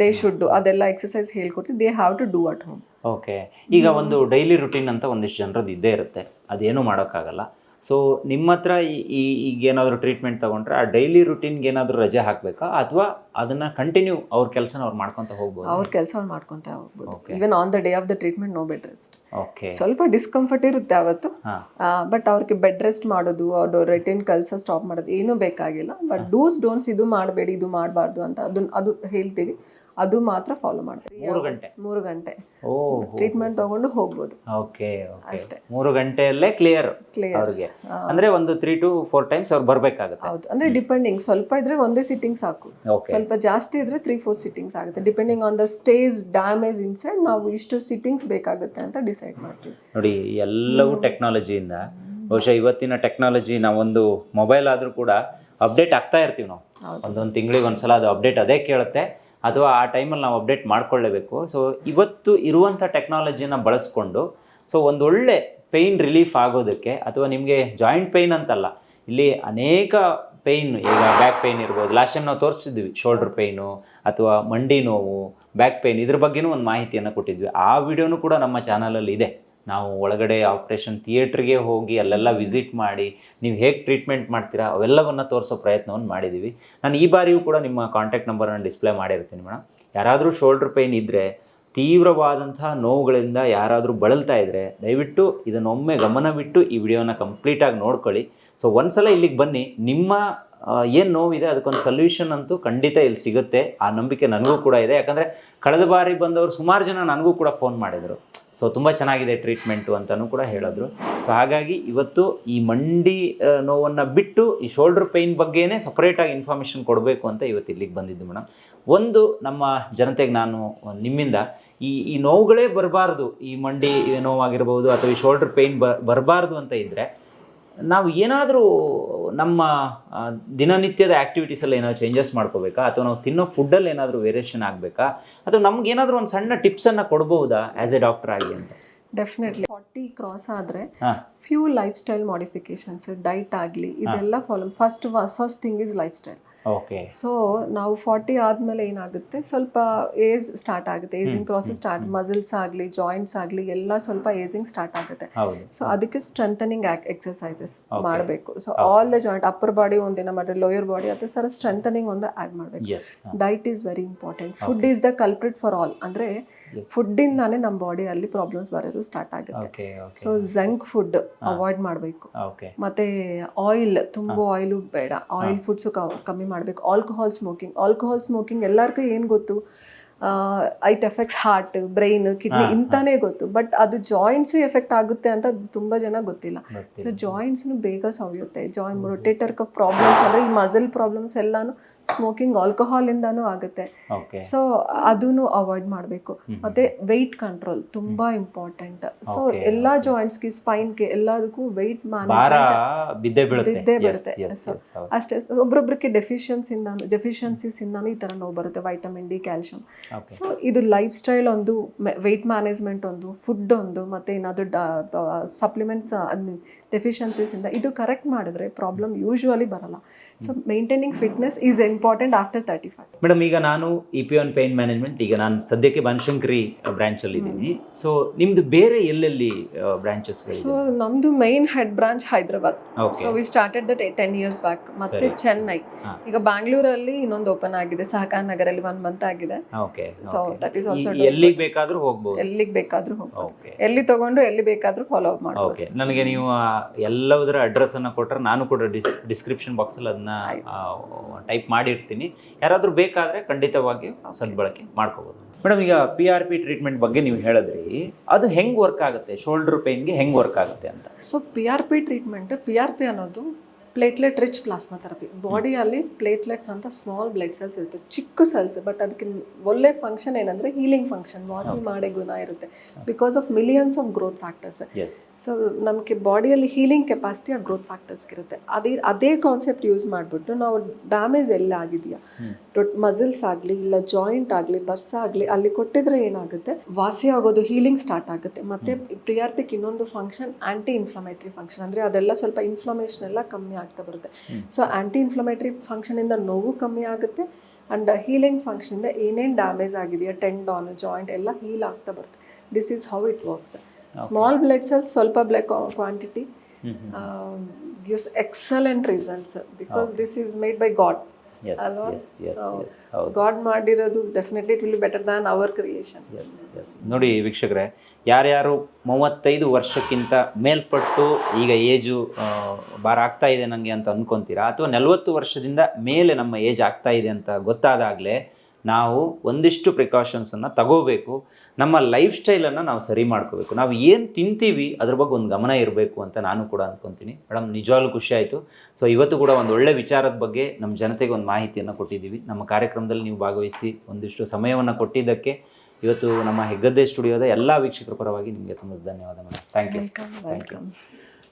they should ಅದೆಲ್ಲ ಎಕ್ಸಸೈಸ್ ಹೇಳ್ಕೊಡ್ತೀವಿ. They have to do at home okay ಈಗ ಒಂದು daily routine ಅಂತ ಒಂದಿಷ್ಟು ಜನರದ್ದು ಇದ್ದೇ ಇರುತ್ತೆ. ಅದೇನು ಮಾಡೋಕ್ಕಾಗಲ್ಲ. ಸೊ ನಿಮ್ಮ ಹತ್ರ ಈ- ಈಗೇನಾದರೂ ಈಗ ಏನಾದರೂ ಟ್ರೀಟ್ಮೆಂಟ್ ತಗೊಂಡ್ರೆ ಆ ಡೈಲಿ ರುಟೀನ್ಗೆ ಏನಾದರೂ ರಜೆ ಹಾಕಬೇಕಾ? ಅಥವಾ ಅದನ್ನ ಕಂಟಿನ್ಯೂ ಅವ್ರ ಕೆಲಸನ ಅವ್ರು ಮಾಡ್ಕೊಂತ ಹೋಗ್ಬೋದು? ಅವ್ರ ಕೆಲಸ ಅವ್ರು ಮಾಡ್ಕೊಂತ ಹೋಗ್ಬೋದು. Even on the day of the treatment no bed rest okay ಸ್ವಲ್ಪ ಡಿಸ್ಕಂಫರ್ಟ್ ಇರುತ್ತೆ ಅವತ್ತು. ಬಟ್ ಅವ್ರಿಗೆ ಬೆಡ್ ರೆಸ್ಟ್ ಮಾಡೋದು ಅವ್ರ ರಿಟೈನ್ ಕೆಲಸ ಸ್ಟಾಪ್ ಮಾಡೋದು ಏನೂ ಬೇಕಾಗಿಲ್ಲ. ಬಟ್ ಡೂಸ್ ಡೋನ್ಸ್ ಇದು ಮಾಡಬೇಡಿ ಇದು ಮಾಡಬಾರ್ದು ಅಂತ ಅದನ್ನ ಅದು ಹೇಳ್ತೀವಿ. ಅದು ಮಾತ್ರ ಫಾಲೋ ಮಾಡ್ತೀವಿ. ಮೂರು ಗಂಟೆ? ಮೂರು ಗಂಟೆ. ಓ ಟ್ರೀಟ್ಮೆಂಟ್ ತಗೊಂಡು ಹೋಗ್ಬೋದು. ಓಕೆ ಅಷ್ಟೇ. ಮೂರು ಗಂಟೆಯಲ್ಲೇ ಕ್ಲಿಯರ್ ಕ್ಲಿಯರ್ ಅವ್ರಿಗೆ. ಅಂದ್ರೆ ಒಂದು ತ್ರೀ ಟು ಫೋರ್ ಟೈಮ್ಸ್ ಅವ್ರು ಬರಬೇಕಾಗುತ್ತೆ. ಹೌದು. ಅಂದ್ರೆ ಡಿಪೆಂಡಿಂಗ್ ಸ್ವಲ್ಪ ಇದ್ರೆ ಒಂದೇ ಸಿಟ್ಟಿಂಗ್ ಸಾಕು. ಸ್ವಲ್ಪ ಜಾಸ್ತಿ ಇದ್ರೆ ತ್ರೀ ಫೋರ್ ಸಿಟ್ಟಿಂಗ್ಸ್ ಆಗುತ್ತೆ. Depending on the stage damage inside ನಾವು ಇಷ್ಟು ಸಿಟ್ಟಿಂಗ್ಸ್ ಬೇಕಾಗುತ್ತೆ ಅಂತ ಡಿಸೈಡ್ ಮಾಡ್ತೀವಿ. ನೋಡಿ ಎಲ್ಲವೂ ಟೆಕ್ನಾಲಜಿಯಿಂದ ಬಹುಶಃ ಇವತ್ತಿನ ಟೆಕ್ನಾಲಜಿ ನಾವೊಂದು ಮೊಬೈಲ್ ಆದರೂ ಕೂಡ ಅಪ್ಡೇಟ್ ಆಗ್ತಾ ಇರ್ತೀವಿ ನಾವು. ಒಂದೊಂದು ತಿಂಗಳಿಗೆ ಒಂದ್ಸಲ ಅದು ಅಪ್ಡೇಟ್ ಅದೇ ಕೇಳುತ್ತೆ. ಅಥವಾ ಆ ಟೈಮಲ್ಲಿ ನಾವು ಅಪ್ಡೇಟ್ ಮಾಡ್ಕೊಳ್ಳೇಬೇಕು. ಸೊ ಇವತ್ತು ಇರುವಂಥ ಟೆಕ್ನಾಲಜಿನ ಬಳಸ್ಕೊಂಡು ಸೊ ಒಂದೊಳ್ಳೆ ಪೇಯ್ನ್ ರಿಲೀಫ್ ಆಗೋದಕ್ಕೆ ಅಥವಾ ನಿಮಗೆ ಜಾಯಿಂಟ್ ಪೇಯ್ನ್ ಅಂತಲ್ಲ, ಇಲ್ಲಿ ಅನೇಕ ಪೇಯ್ನ್ ಈಗ ಬ್ಯಾಕ್ ಪೇಯ್ನ್ ಇರ್ಬೋದು. ಲಾಸ್ಟ್ ನಾವು ತೋರಿಸಿದ್ವಿ ಶೋಲ್ಡರ್ ಪೇಯ್ನು ಅಥವಾ ಮಂಡಿ ನೋವು ಬ್ಯಾಕ್ ಪೇಯ್ನ್ ಇದ್ರ ಬಗ್ಗೆನೂ ಒಂದು ಮಾಹಿತಿಯನ್ನು ಕೊಟ್ಟಿದ್ವಿ. ಆ ವಿಡಿಯೋನು ಕೂಡ ನಮ್ಮ ಚಾನಲಲ್ಲಿ ಇದೆ. ನಾವು ಒಳಗಡೆ ಆಪ್ರೇಷನ್ ಥಿಯೇಟ್ರಿಗೆ ಹೋಗಿ ಅಲ್ಲೆಲ್ಲ ವಿಸಿಟ್ ಮಾಡಿ, ನೀವು ಹೇಗೆ ಟ್ರೀಟ್ಮೆಂಟ್ ಮಾಡ್ತೀರಾ, ಅವೆಲ್ಲವನ್ನು ತೋರಿಸೋ ಪ್ರಯತ್ನವನ್ನು ಮಾಡಿದ್ದೀವಿ ನಾನು ಈ ಬಾರಿಯೂ ಕೂಡ ನಿಮ್ಮ ಕಾಂಟ್ಯಾಕ್ಟ್ ನಂಬರನ್ನು ಡಿಸ್ಪ್ಲೇ ಮಾಡಿರ್ತೀನಿ ಮೇಡಮ್ ಯಾರಾದರೂ ಶೋಲ್ಡರ್ ಪೇಯ್ನ್ ಇದ್ದರೆ ತೀವ್ರವಾದಂತಹ ನೋವುಗಳಿಂದ ಯಾರಾದರೂ ಬಳಲ್ತಾ ಇದ್ದರೆ ದಯವಿಟ್ಟು ಇದನ್ನೊಮ್ಮೆ ಗಮನವಿಟ್ಟು ಈ ವಿಡಿಯೋನ ಕಂಪ್ಲೀಟಾಗಿ ನೋಡ್ಕೊಳ್ಳಿ. ಸೊ ಒಂದ್ಸಲ ಇಲ್ಲಿಗೆ ಬನ್ನಿ. ನಿಮ್ಮ ಏನು ನೋವಿದೆ, ಅದಕ್ಕೊಂದು ಸೊಲ್ಯೂಷನ್ ಅಂತೂ ಖಂಡಿತ ಇಲ್ಲಿ ಸಿಗುತ್ತೆ. ಆ ನಂಬಿಕೆ ನನಗೂ ಕೂಡ ಇದೆ. ಯಾಕಂದರೆ, ಕಳೆದ ಬಾರಿ ಬಂದವರು ಸುಮಾರು ಜನ ನನಗೂ ಕೂಡ ಫೋನ್ ಮಾಡಿದರು. ಸೊ ತುಂಬ ಚೆನ್ನಾಗಿದೆ ಟ್ರೀಟ್ಮೆಂಟು ಅಂತಲೂ ಕೂಡ ಹೇಳಿದ್ರು. ಸೊ ಹಾಗಾಗಿ ಇವತ್ತು ಈ ಮಂಡಿ ನೋವನ್ನು ಬಿಟ್ಟು ಈ ಶೋಲ್ಡರ್ ಪೇಯ್ನ್ ಬಗ್ಗೆನೇ ಸಪ್ರೇಟಾಗಿ ಇನ್ಫಾರ್ಮೇಷನ್ ಕೊಡಬೇಕು ಅಂತ ಇವತ್ತು ಇಲ್ಲಿಗೆ ಬಂದಿದ್ದು ಮೇಡಮ್ ಒಂದು ನಮ್ಮ ಜನತೆಗೆ ನಾನು ನಿಮ್ಮಿಂದ ಈ ಈ ನೋವುಗಳೇ ಬರಬಾರ್ದು. ಈ ಮಂಡಿ ನೋವಾಗಿರ್ಬೋದು ಅಥವಾ ಈ ಶೋಲ್ಡರ್ ಪೇಯ್ನ್ ಬರಬಾರ್ದು ಅಂತ ಇದ್ದರೆ ನಾವು ಏನಾದರೂ ನಮ್ಮ ದಿನನಿತ್ಯದ ಆ್ಯಕ್ಟಿವಿಟೀಸಲ್ಲಿ ಏನಾದರೂ ಚೇಂಜಸ್ ಮಾಡ್ಕೋಬೇಕಾ? ಅಥವಾ ನಾವು ತಿನ್ನೋ ಫುಡ್ಡಲ್ಲಿ ಏನಾದರೂ ವೇರಿಯೇಷನ್ ಆಗಬೇಕಾ? ಅಥವಾ ನಮ್ಗೆ ಏನಾದರೂ ಒಂದು ಸಣ್ಣ ಟಿಪ್ಸನ್ನು ಕೊಡ್ಬೋದಾ ಆ್ಯಸ್ ಎ ಡಾಕ್ಟರ್ ಆಗಿ ಅಂತ? ಡೆಫಿನೆಟ್ಲಿ ಫಾರ್ಟಿ ಕ್ರಾಸ್ ಆದ್ರೆ few life style modifications diet ಆಗಲಿ ಇದೆಲ್ಲ follow first first thing is life style okay so ನಾವು ಫಾರ್ಟಿ ಆದಮೇಲೆ ಏನಾಗುತ್ತೆ? ಸ್ವಲ್ಪ ಏಜ್ ಸ್ಟಾರ್ಟ್ ಆಗುತ್ತೆ. ಏಜಿಂಗ್ ಪ್ರಾಸೆಸ್ ಸ್ಟಾರ್ಟ್ ಮಸಲ್ಸ್ ಆಗಲಿ ಜಾಯಿಂಟ್ಸ್ ಆಗಲಿ ಎಲ್ಲ ಸ್ವಲ್ಪ ಏಜಿಂಗ್ ಸ್ಟಾರ್ಟ್ ಆಗುತ್ತೆ. ಸೊ ಅದಕ್ಕೆ ಸ್ಟ್ರೆಂಥನಿಂಗ್ ಎಕ್ಸಸೈಸಸ್ ಮಾಡಬೇಕು. So all the joint upper body ಒಂದಿನ ಮಾಡಿದ್ರೆ ಲೋಯರ್ ಬಾಡಿ ಅದೇ ಸರ ಸ್ಟ್ರೆಂಥನಿಂಗ್ ಒಂದು ಆ್ಯಡ್ ಮಾಡಬೇಕು. Diet is very important food is the culprit for all ಅಂದರೆ ಫುಡ್ಡಿಂದಾನೇ ನಮ್ಮ ಬಾಡಿ ಅಲ್ಲಿ ಪ್ರಾಬ್ಲಮ್ಸ್ ಬರೋದು ಸ್ಟಾರ್ಟ್ ಆಗುತ್ತೆ. ಸೊ ಜಂಕ್ ಫುಡ್ ಅವಾಯ್ಡ್ ಮಾಡಬೇಕು. ಮತ್ತೆ ಆಯಿಲ್ ತುಂಬ ಆಯಿಲು ಬೇಡ. ಆಯಿಲ್ ಫುಡ್ಸು ಕಮ್ಮಿ ಮಾಡಬೇಕು. ಆಲ್ಕೋಹಾಲ್ ಸ್ಮೋಕಿಂಗ್ ಆಲ್ಕೋಹಾಲ್ ಸ್ಮೋಕಿಂಗ್ ಎಲ್ಲರಿಗೂ ಏನು ಗೊತ್ತು? It effects heart brain kidney ಇಂತಾನೇ ಗೊತ್ತು. ಬಟ್ ಅದು ಜಾಯಿಂಟ್ಸ್ ಎಫೆಕ್ಟ್ ಆಗುತ್ತೆ ಅಂತ ತುಂಬಾ ಜನ ಗೊತ್ತಿಲ್ಲ. ಸೊ ಜಾಯಿಂಟ್ಸ್ನು ಬೇಗ ಸವಿಯುತ್ತೆ. ಜಾಯಿಂಟ್ ರೊಟೇಟರ್ ಕಫ್ ಪ್ರಾಬ್ಲಮ್ಸ್ ಅಂದ್ರೆ ಈ ಮಸಲ್ ಪ್ರಾಬ್ಲಮ್ಸ್ ಎಲ್ಲಾನು ಸ್ಮೋಕಿಂಗ್ ಆಲ್ಕೋಹಾಲಿಂದನೂ ಆಗುತ್ತೆ. ಓಕೆ ಸೊ ಅದನ್ನು ಅವಾಯ್ಡ್ ಮಾಡಬೇಕು. ಮತ್ತೆ ವೆಯ್ಟ್ ಕಂಟ್ರೋಲ್ ತುಂಬಾ ಇಂಪಾರ್ಟೆಂಟ್ ಸೊ ಎಲ್ಲಾ. ಜಾಯಿಂಟ್ಸ್ಗೆ ಸ್ಪೈನ್ಗೆ ಎಲ್ಲದಕ್ಕೂ ವೆಯ್ಟ್ ಬಿದ್ದೇ ಬಿಡುತ್ತೆ. ಅಷ್ಟೇ. ಒಬ್ರೊಬ್ರಿಗೆ ಡೆಫಿಷಿಯನ್ಸಿಂದ ಡೆಫಿಷಿಯನ್ಸೀಸಿಂದಾನು ಈ ತರ ನೋವು ಬರುತ್ತೆ. Vitamin D calcium Okay. So ಇದು ಲೈಫ್ ಸ್ಟೈಲ್ ಒಂದು ವೆಯ್ಟ್ ಮ್ಯಾನೇಜ್ಮೆಂಟ್ ಒಂದು ಫುಡ್ ಒಂದು ಮತ್ತೆ ಏನಾದ್ರು ಸಪ್ಲಿಮೆಂಟ್ಸ್ ಡೆಫಿಷಿಯನ್ಸೀಸಿಂದ ಇದು ಕರೆಕ್ಟ್ ಮಾಡಿದ್ರೆ ಪ್ರಾಬ್ಲಮ್ ಯೂಶ್ವಲಿ ಬರಲ್ಲ. So maintaining fitness is important after thirty five madam ಈಗ ನಾನು E P one pain management ಈಗ ನಾನು ಸದ್ಯಕ್ಕೆ ಬನಶಂಕರಿ ಬ್ರಾಂಚ್ ಅಲ್ಲಿ ಇದ್ದೀನಿ. ಸೊ ನಿಮ್ದು ಬೇರೆ ಎಲ್ಲೆಲ್ಲಿ ಬ್ರಾಂಚಸ್ ಸೊ ನಮ್ದು main head branch Hyderabad. So we started that ten years back ಮತ್ತೆ ಚೆನ್ನೈ ಈಗ ಬ್ಯಾಂಗ್ಳೂರಲ್ಲಿ ಇನ್ನೊಂದು ಓಪನ್ ಆಗಿದೆ. ಸಹಕಾರ ನಗರಲ್ಲಿ ಒನ್ ಮಂತ್ ಆಗಿದೆ. ಓಕೆ ದಟ್ that ಆಲ್ಸೋ ಎಲ್ಲಿಗೆ ಬೇಕಾದ್ರೂ ಹೋಗ್ಬೋದು. ಎಲ್ಲಿಗೆ ಬೇಕಾದ್ರೂ ಹೋಗ್ಬೋದು. ಎಲ್ಲಿ ತಗೊಂಡ್ರು ಎಲ್ಲಿ ಬೇಕಾದ್ರೂ ಫಾಲೋ ಅಪ್ ಮಾಡ್ಬೋದು. ಓಕೆ ನನಗೆ ನೀವು ಎಲ್ಲದರ ಅಡ್ರೆಸ್ಸನ್ನು ಕೊಟ್ಟರೆ ನಾನು ಕೂಡ ಡಿಸ್ ಡಿಸ್ಕ್ರಿಪ್ಷನ್ ಬಾಕ್ಸಲ್ಲಿ ಅದನ್ನ ಟೈಪ್ ಮಾಡಿರ್ತೀನಿ. ಯಾರಾದರೂ ಬೇಕಾದರೆ ಖಂಡಿತವಾಗಿ ಸದ್ಬಳಕೆ ಮಾಡ್ಕೋಬೋದು. ಮೇಡಮ್ ಈಗ ಪಿ ಆರ್ ಪಿ ಟ್ರೀಟ್ಮೆಂಟ್ ಬಗ್ಗೆ ನೀವು ಹೇಳಿದ್ರಿ. ಅದು ಹೆಂಗೆ ವರ್ಕ್ ಆಗುತ್ತೆ? ಶೋಲ್ಡರ್ ಪೇನ್ಗೆ ಹೆಂಗೆ ವರ್ಕ್ ಆಗುತ್ತೆ ಅಂತ. So P R P treatment P R P ಅನ್ನೋದು ಪ್ಲೇಟ್ಲೆಟ್ ರಿಚ್ ಪ್ಲಾಸ್ಮಾ ಥೆರಪಿ ಬಾಡಿಯಲ್ಲಿ ಪ್ಲೇಟ್ಲೆಟ್ಸ್ ಅಂತ ಸ್ಮಾಲ್ ಬ್ಲಡ್ ಸೆಲ್ಸ್ ಇರುತ್ತೆ. ಚಿಕ್ಕ ಸೆಲ್ಸ್ ಬಟ್ ಅದಕ್ಕೆ ಒಳ್ಳೆ ಫಂಕ್ಷನ್ ಏನಂದ್ರೆ ಹೀಲಿಂಗ್ ಫಂಕ್ಷನ್ ವಾಸಿ ಮಾಡೇ ಗುಣ ಇರುತ್ತೆ. Because of millions of growth factors so ನಮಗೆ ಬಾಡಿಯಲ್ಲಿ ಹೀಲಿಂಗ್ ಕೆಪಾಸಿಟಿ ಆ ಗ್ರೋತ್ ಫ್ಯಾಕ್ಟರ್ಸ್ಗೆ ಇರುತ್ತೆ. ಅದೇ ಅದೇ ಕಾನ್ಸೆಪ್ಟ್ ಯೂಸ್ ಮಾಡಿಬಿಟ್ಟು ನಾವು ಡ್ಯಾಮೇಜ್ ಎಲ್ಲ ಆಗಿದೆಯಾ? ಮಸಿಲ್ಸ್ ಆಗಲಿ ಇಲ್ಲ ಜಾಯಿಂಟ್ ಆಗಲಿ ಬರ್ಸ್ ಆಗಲಿ ಅಲ್ಲಿ ಕೊಟ್ಟಿದ್ರೆ ಏನಾಗುತ್ತೆ? ವಾಸಿ ಆಗೋದು ಹೀಲಿಂಗ್ ಸ್ಟಾರ್ಟ್ ಆಗುತ್ತೆ. ಮತ್ತೆ ಪ್ರಿಯಾರ್ಥಿಕ್ ಇನ್ನೊಂದು ಫಂಕ್ಷನ್ ಆಂಟಿ ಇನ್ಫ್ಲಮೇಟ್ರಿ ಫಂಕ್ಷನ್ ಅಂದರೆ ಅದೆಲ್ಲ ಸ್ವಲ್ಪ ಇನ್ಫ್ಲಮೇಷನ್ ಎಲ್ಲ ಕಮ್ಮಿ ಆಗ್ತಾ ಬರುತ್ತೆ. ಸೊ ಆಂಟಿ ಇನ್ಫ್ಲಮೇಟರಿ ಫಂಕ್ಷನಿಂದ ನೋವು ಕಮ್ಮಿ ಆಗುತ್ತೆ. ಅಂಡ್ ಹೀಲಿಂಗ್ ಫಂಕ್ಷನಿಂದ ಏನೇನು ಡ್ಯಾಮೇಜ್ ಆಗಿದೆಯಾ ಟೆಂಡಾನ್ ಜಾಯಿಂಟ್ ಎಲ್ಲ ಹೀಲ್ ಆಗ್ತಾ ಬರುತ್ತೆ. This is how it works small blood cells ಸ್ವಲ್ಪ blood quantity gives excellent results because this is made by God ಅಲ್ವಾ? ಸೊ ಗಾಡ್ ಮಾಡಿರೋದು definitely it will better than our creation ನೋಡಿ ವೀಕ್ಷಕರೇ ಯಾರ್ಯಾರು ಮೂವತ್ತೈದು ವರ್ಷಕ್ಕಿಂತ ಮೇಲ್ಪಟ್ಟು ಈಗ ಏಜು ಭಾರ ಆಗ್ತಾ ಇದೆ ನನಗೆ ಅಂತ ಅನ್ಕೊಂತೀರಾ? ಅಥವಾ ನಲವತ್ತು ವರ್ಷದಿಂದ ಮೇಲೆ ನಮ್ಮ ಏಜ್ ಆಗ್ತಾ ಇದೆ ಅಂತ ಗೊತ್ತಾದಾಗಲೇ ನಾವು ಒಂದಿಷ್ಟು ಪ್ರಿಕಾಷನ್ಸನ್ನು ತಗೋಬೇಕು. ನಮ್ಮ ಲೈಫ್ ಸ್ಟೈಲನ್ನು ನಾವು ಸರಿ ಮಾಡ್ಕೋಬೇಕು. ನಾವು ಏನು ತಿಂತೀವಿ ಅದ್ರ ಬಗ್ಗೆ ಒಂದು ಗಮನ ಇರಬೇಕು ಅಂತ ನಾನು ಕೂಡ ಅಂದ್ಕೊತೀನಿ ಮೇಡಮ್ ನಿಜವಾಗ್ಲೂ ಖುಷಿ ಆಯಿತು. ಸೊ ಇವತ್ತು ಕೂಡ ಒಂದು ಒಳ್ಳೆ ವಿಚಾರದ ಬಗ್ಗೆ ನಮ್ಮ ಜನತೆಗೆ ಒಂದು ಮಾಹಿತಿಯನ್ನು ಕೊಟ್ಟಿದ್ದೀವಿ. ನಮ್ಮ ಕಾರ್ಯಕ್ರಮದಲ್ಲಿ ನೀವು ಭಾಗವಹಿಸಿ ಒಂದಿಷ್ಟು ಸಮಯವನ್ನು ಕೊಟ್ಟಿದ್ದಕ್ಕೆ ಇವತ್ತು ನಮ್ಮ ಹೆಗ್ಗದ್ದೆ ಸ್ಟುಡಿಯೋದ ಎಲ್ಲ ವೀಕ್ಷಕರ ಪರವಾಗಿ ನಿಮಗೆ ತುಂಬ ಧನ್ಯವಾದ madam. Thank you welcome welcome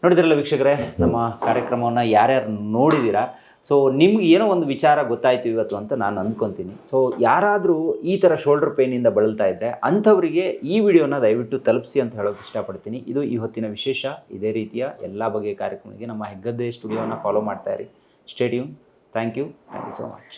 ನೋಡಿದ್ರಲ್ಲ ವೀಕ್ಷಕರೇ ನಮ್ಮ ಕಾರ್ಯಕ್ರಮವನ್ನು ಯಾರ್ಯಾರು ನೋಡಿದ್ದೀರಾ ಸೊ ನಿಮ್ಗೆ ಏನೋ ಒಂದು ವಿಚಾರ ಗೊತ್ತಾಯ್ತು ಇವತ್ತು ಅಂತ ನಾನು ಅಂದ್ಕೊತೀನಿ ಸೊ ಯಾರಾದರೂ ಈ ಥರ ಶೋಲ್ಡರ್ ಪೇನಿಂದ ಬಳಲ್ತಾ ಇದ್ದರೆ ಅಂಥವರಿಗೆ ಈ ವಿಡಿಯೋನ ದಯವಿಟ್ಟು ತಲುಪಿಸಿ ಅಂತ ಹೇಳೋಕೆ ಇಷ್ಟಪಡ್ತೀನಿ. ಇದು ಇವತ್ತಿನ ವಿಶೇಷ. ಇದೇ ರೀತಿಯ ಎಲ್ಲ ಬಗೆಯ ಕಾರ್ಯಕ್ರಮಕ್ಕೆ ನಮ್ಮ ಹೆಗ್ಗದ್ದೆ ಸ್ಟುಡಿಯೋನ ಫಾಲೋ ಮಾಡ್ತಾ ಇರಿ. Stadium thank you thank you so much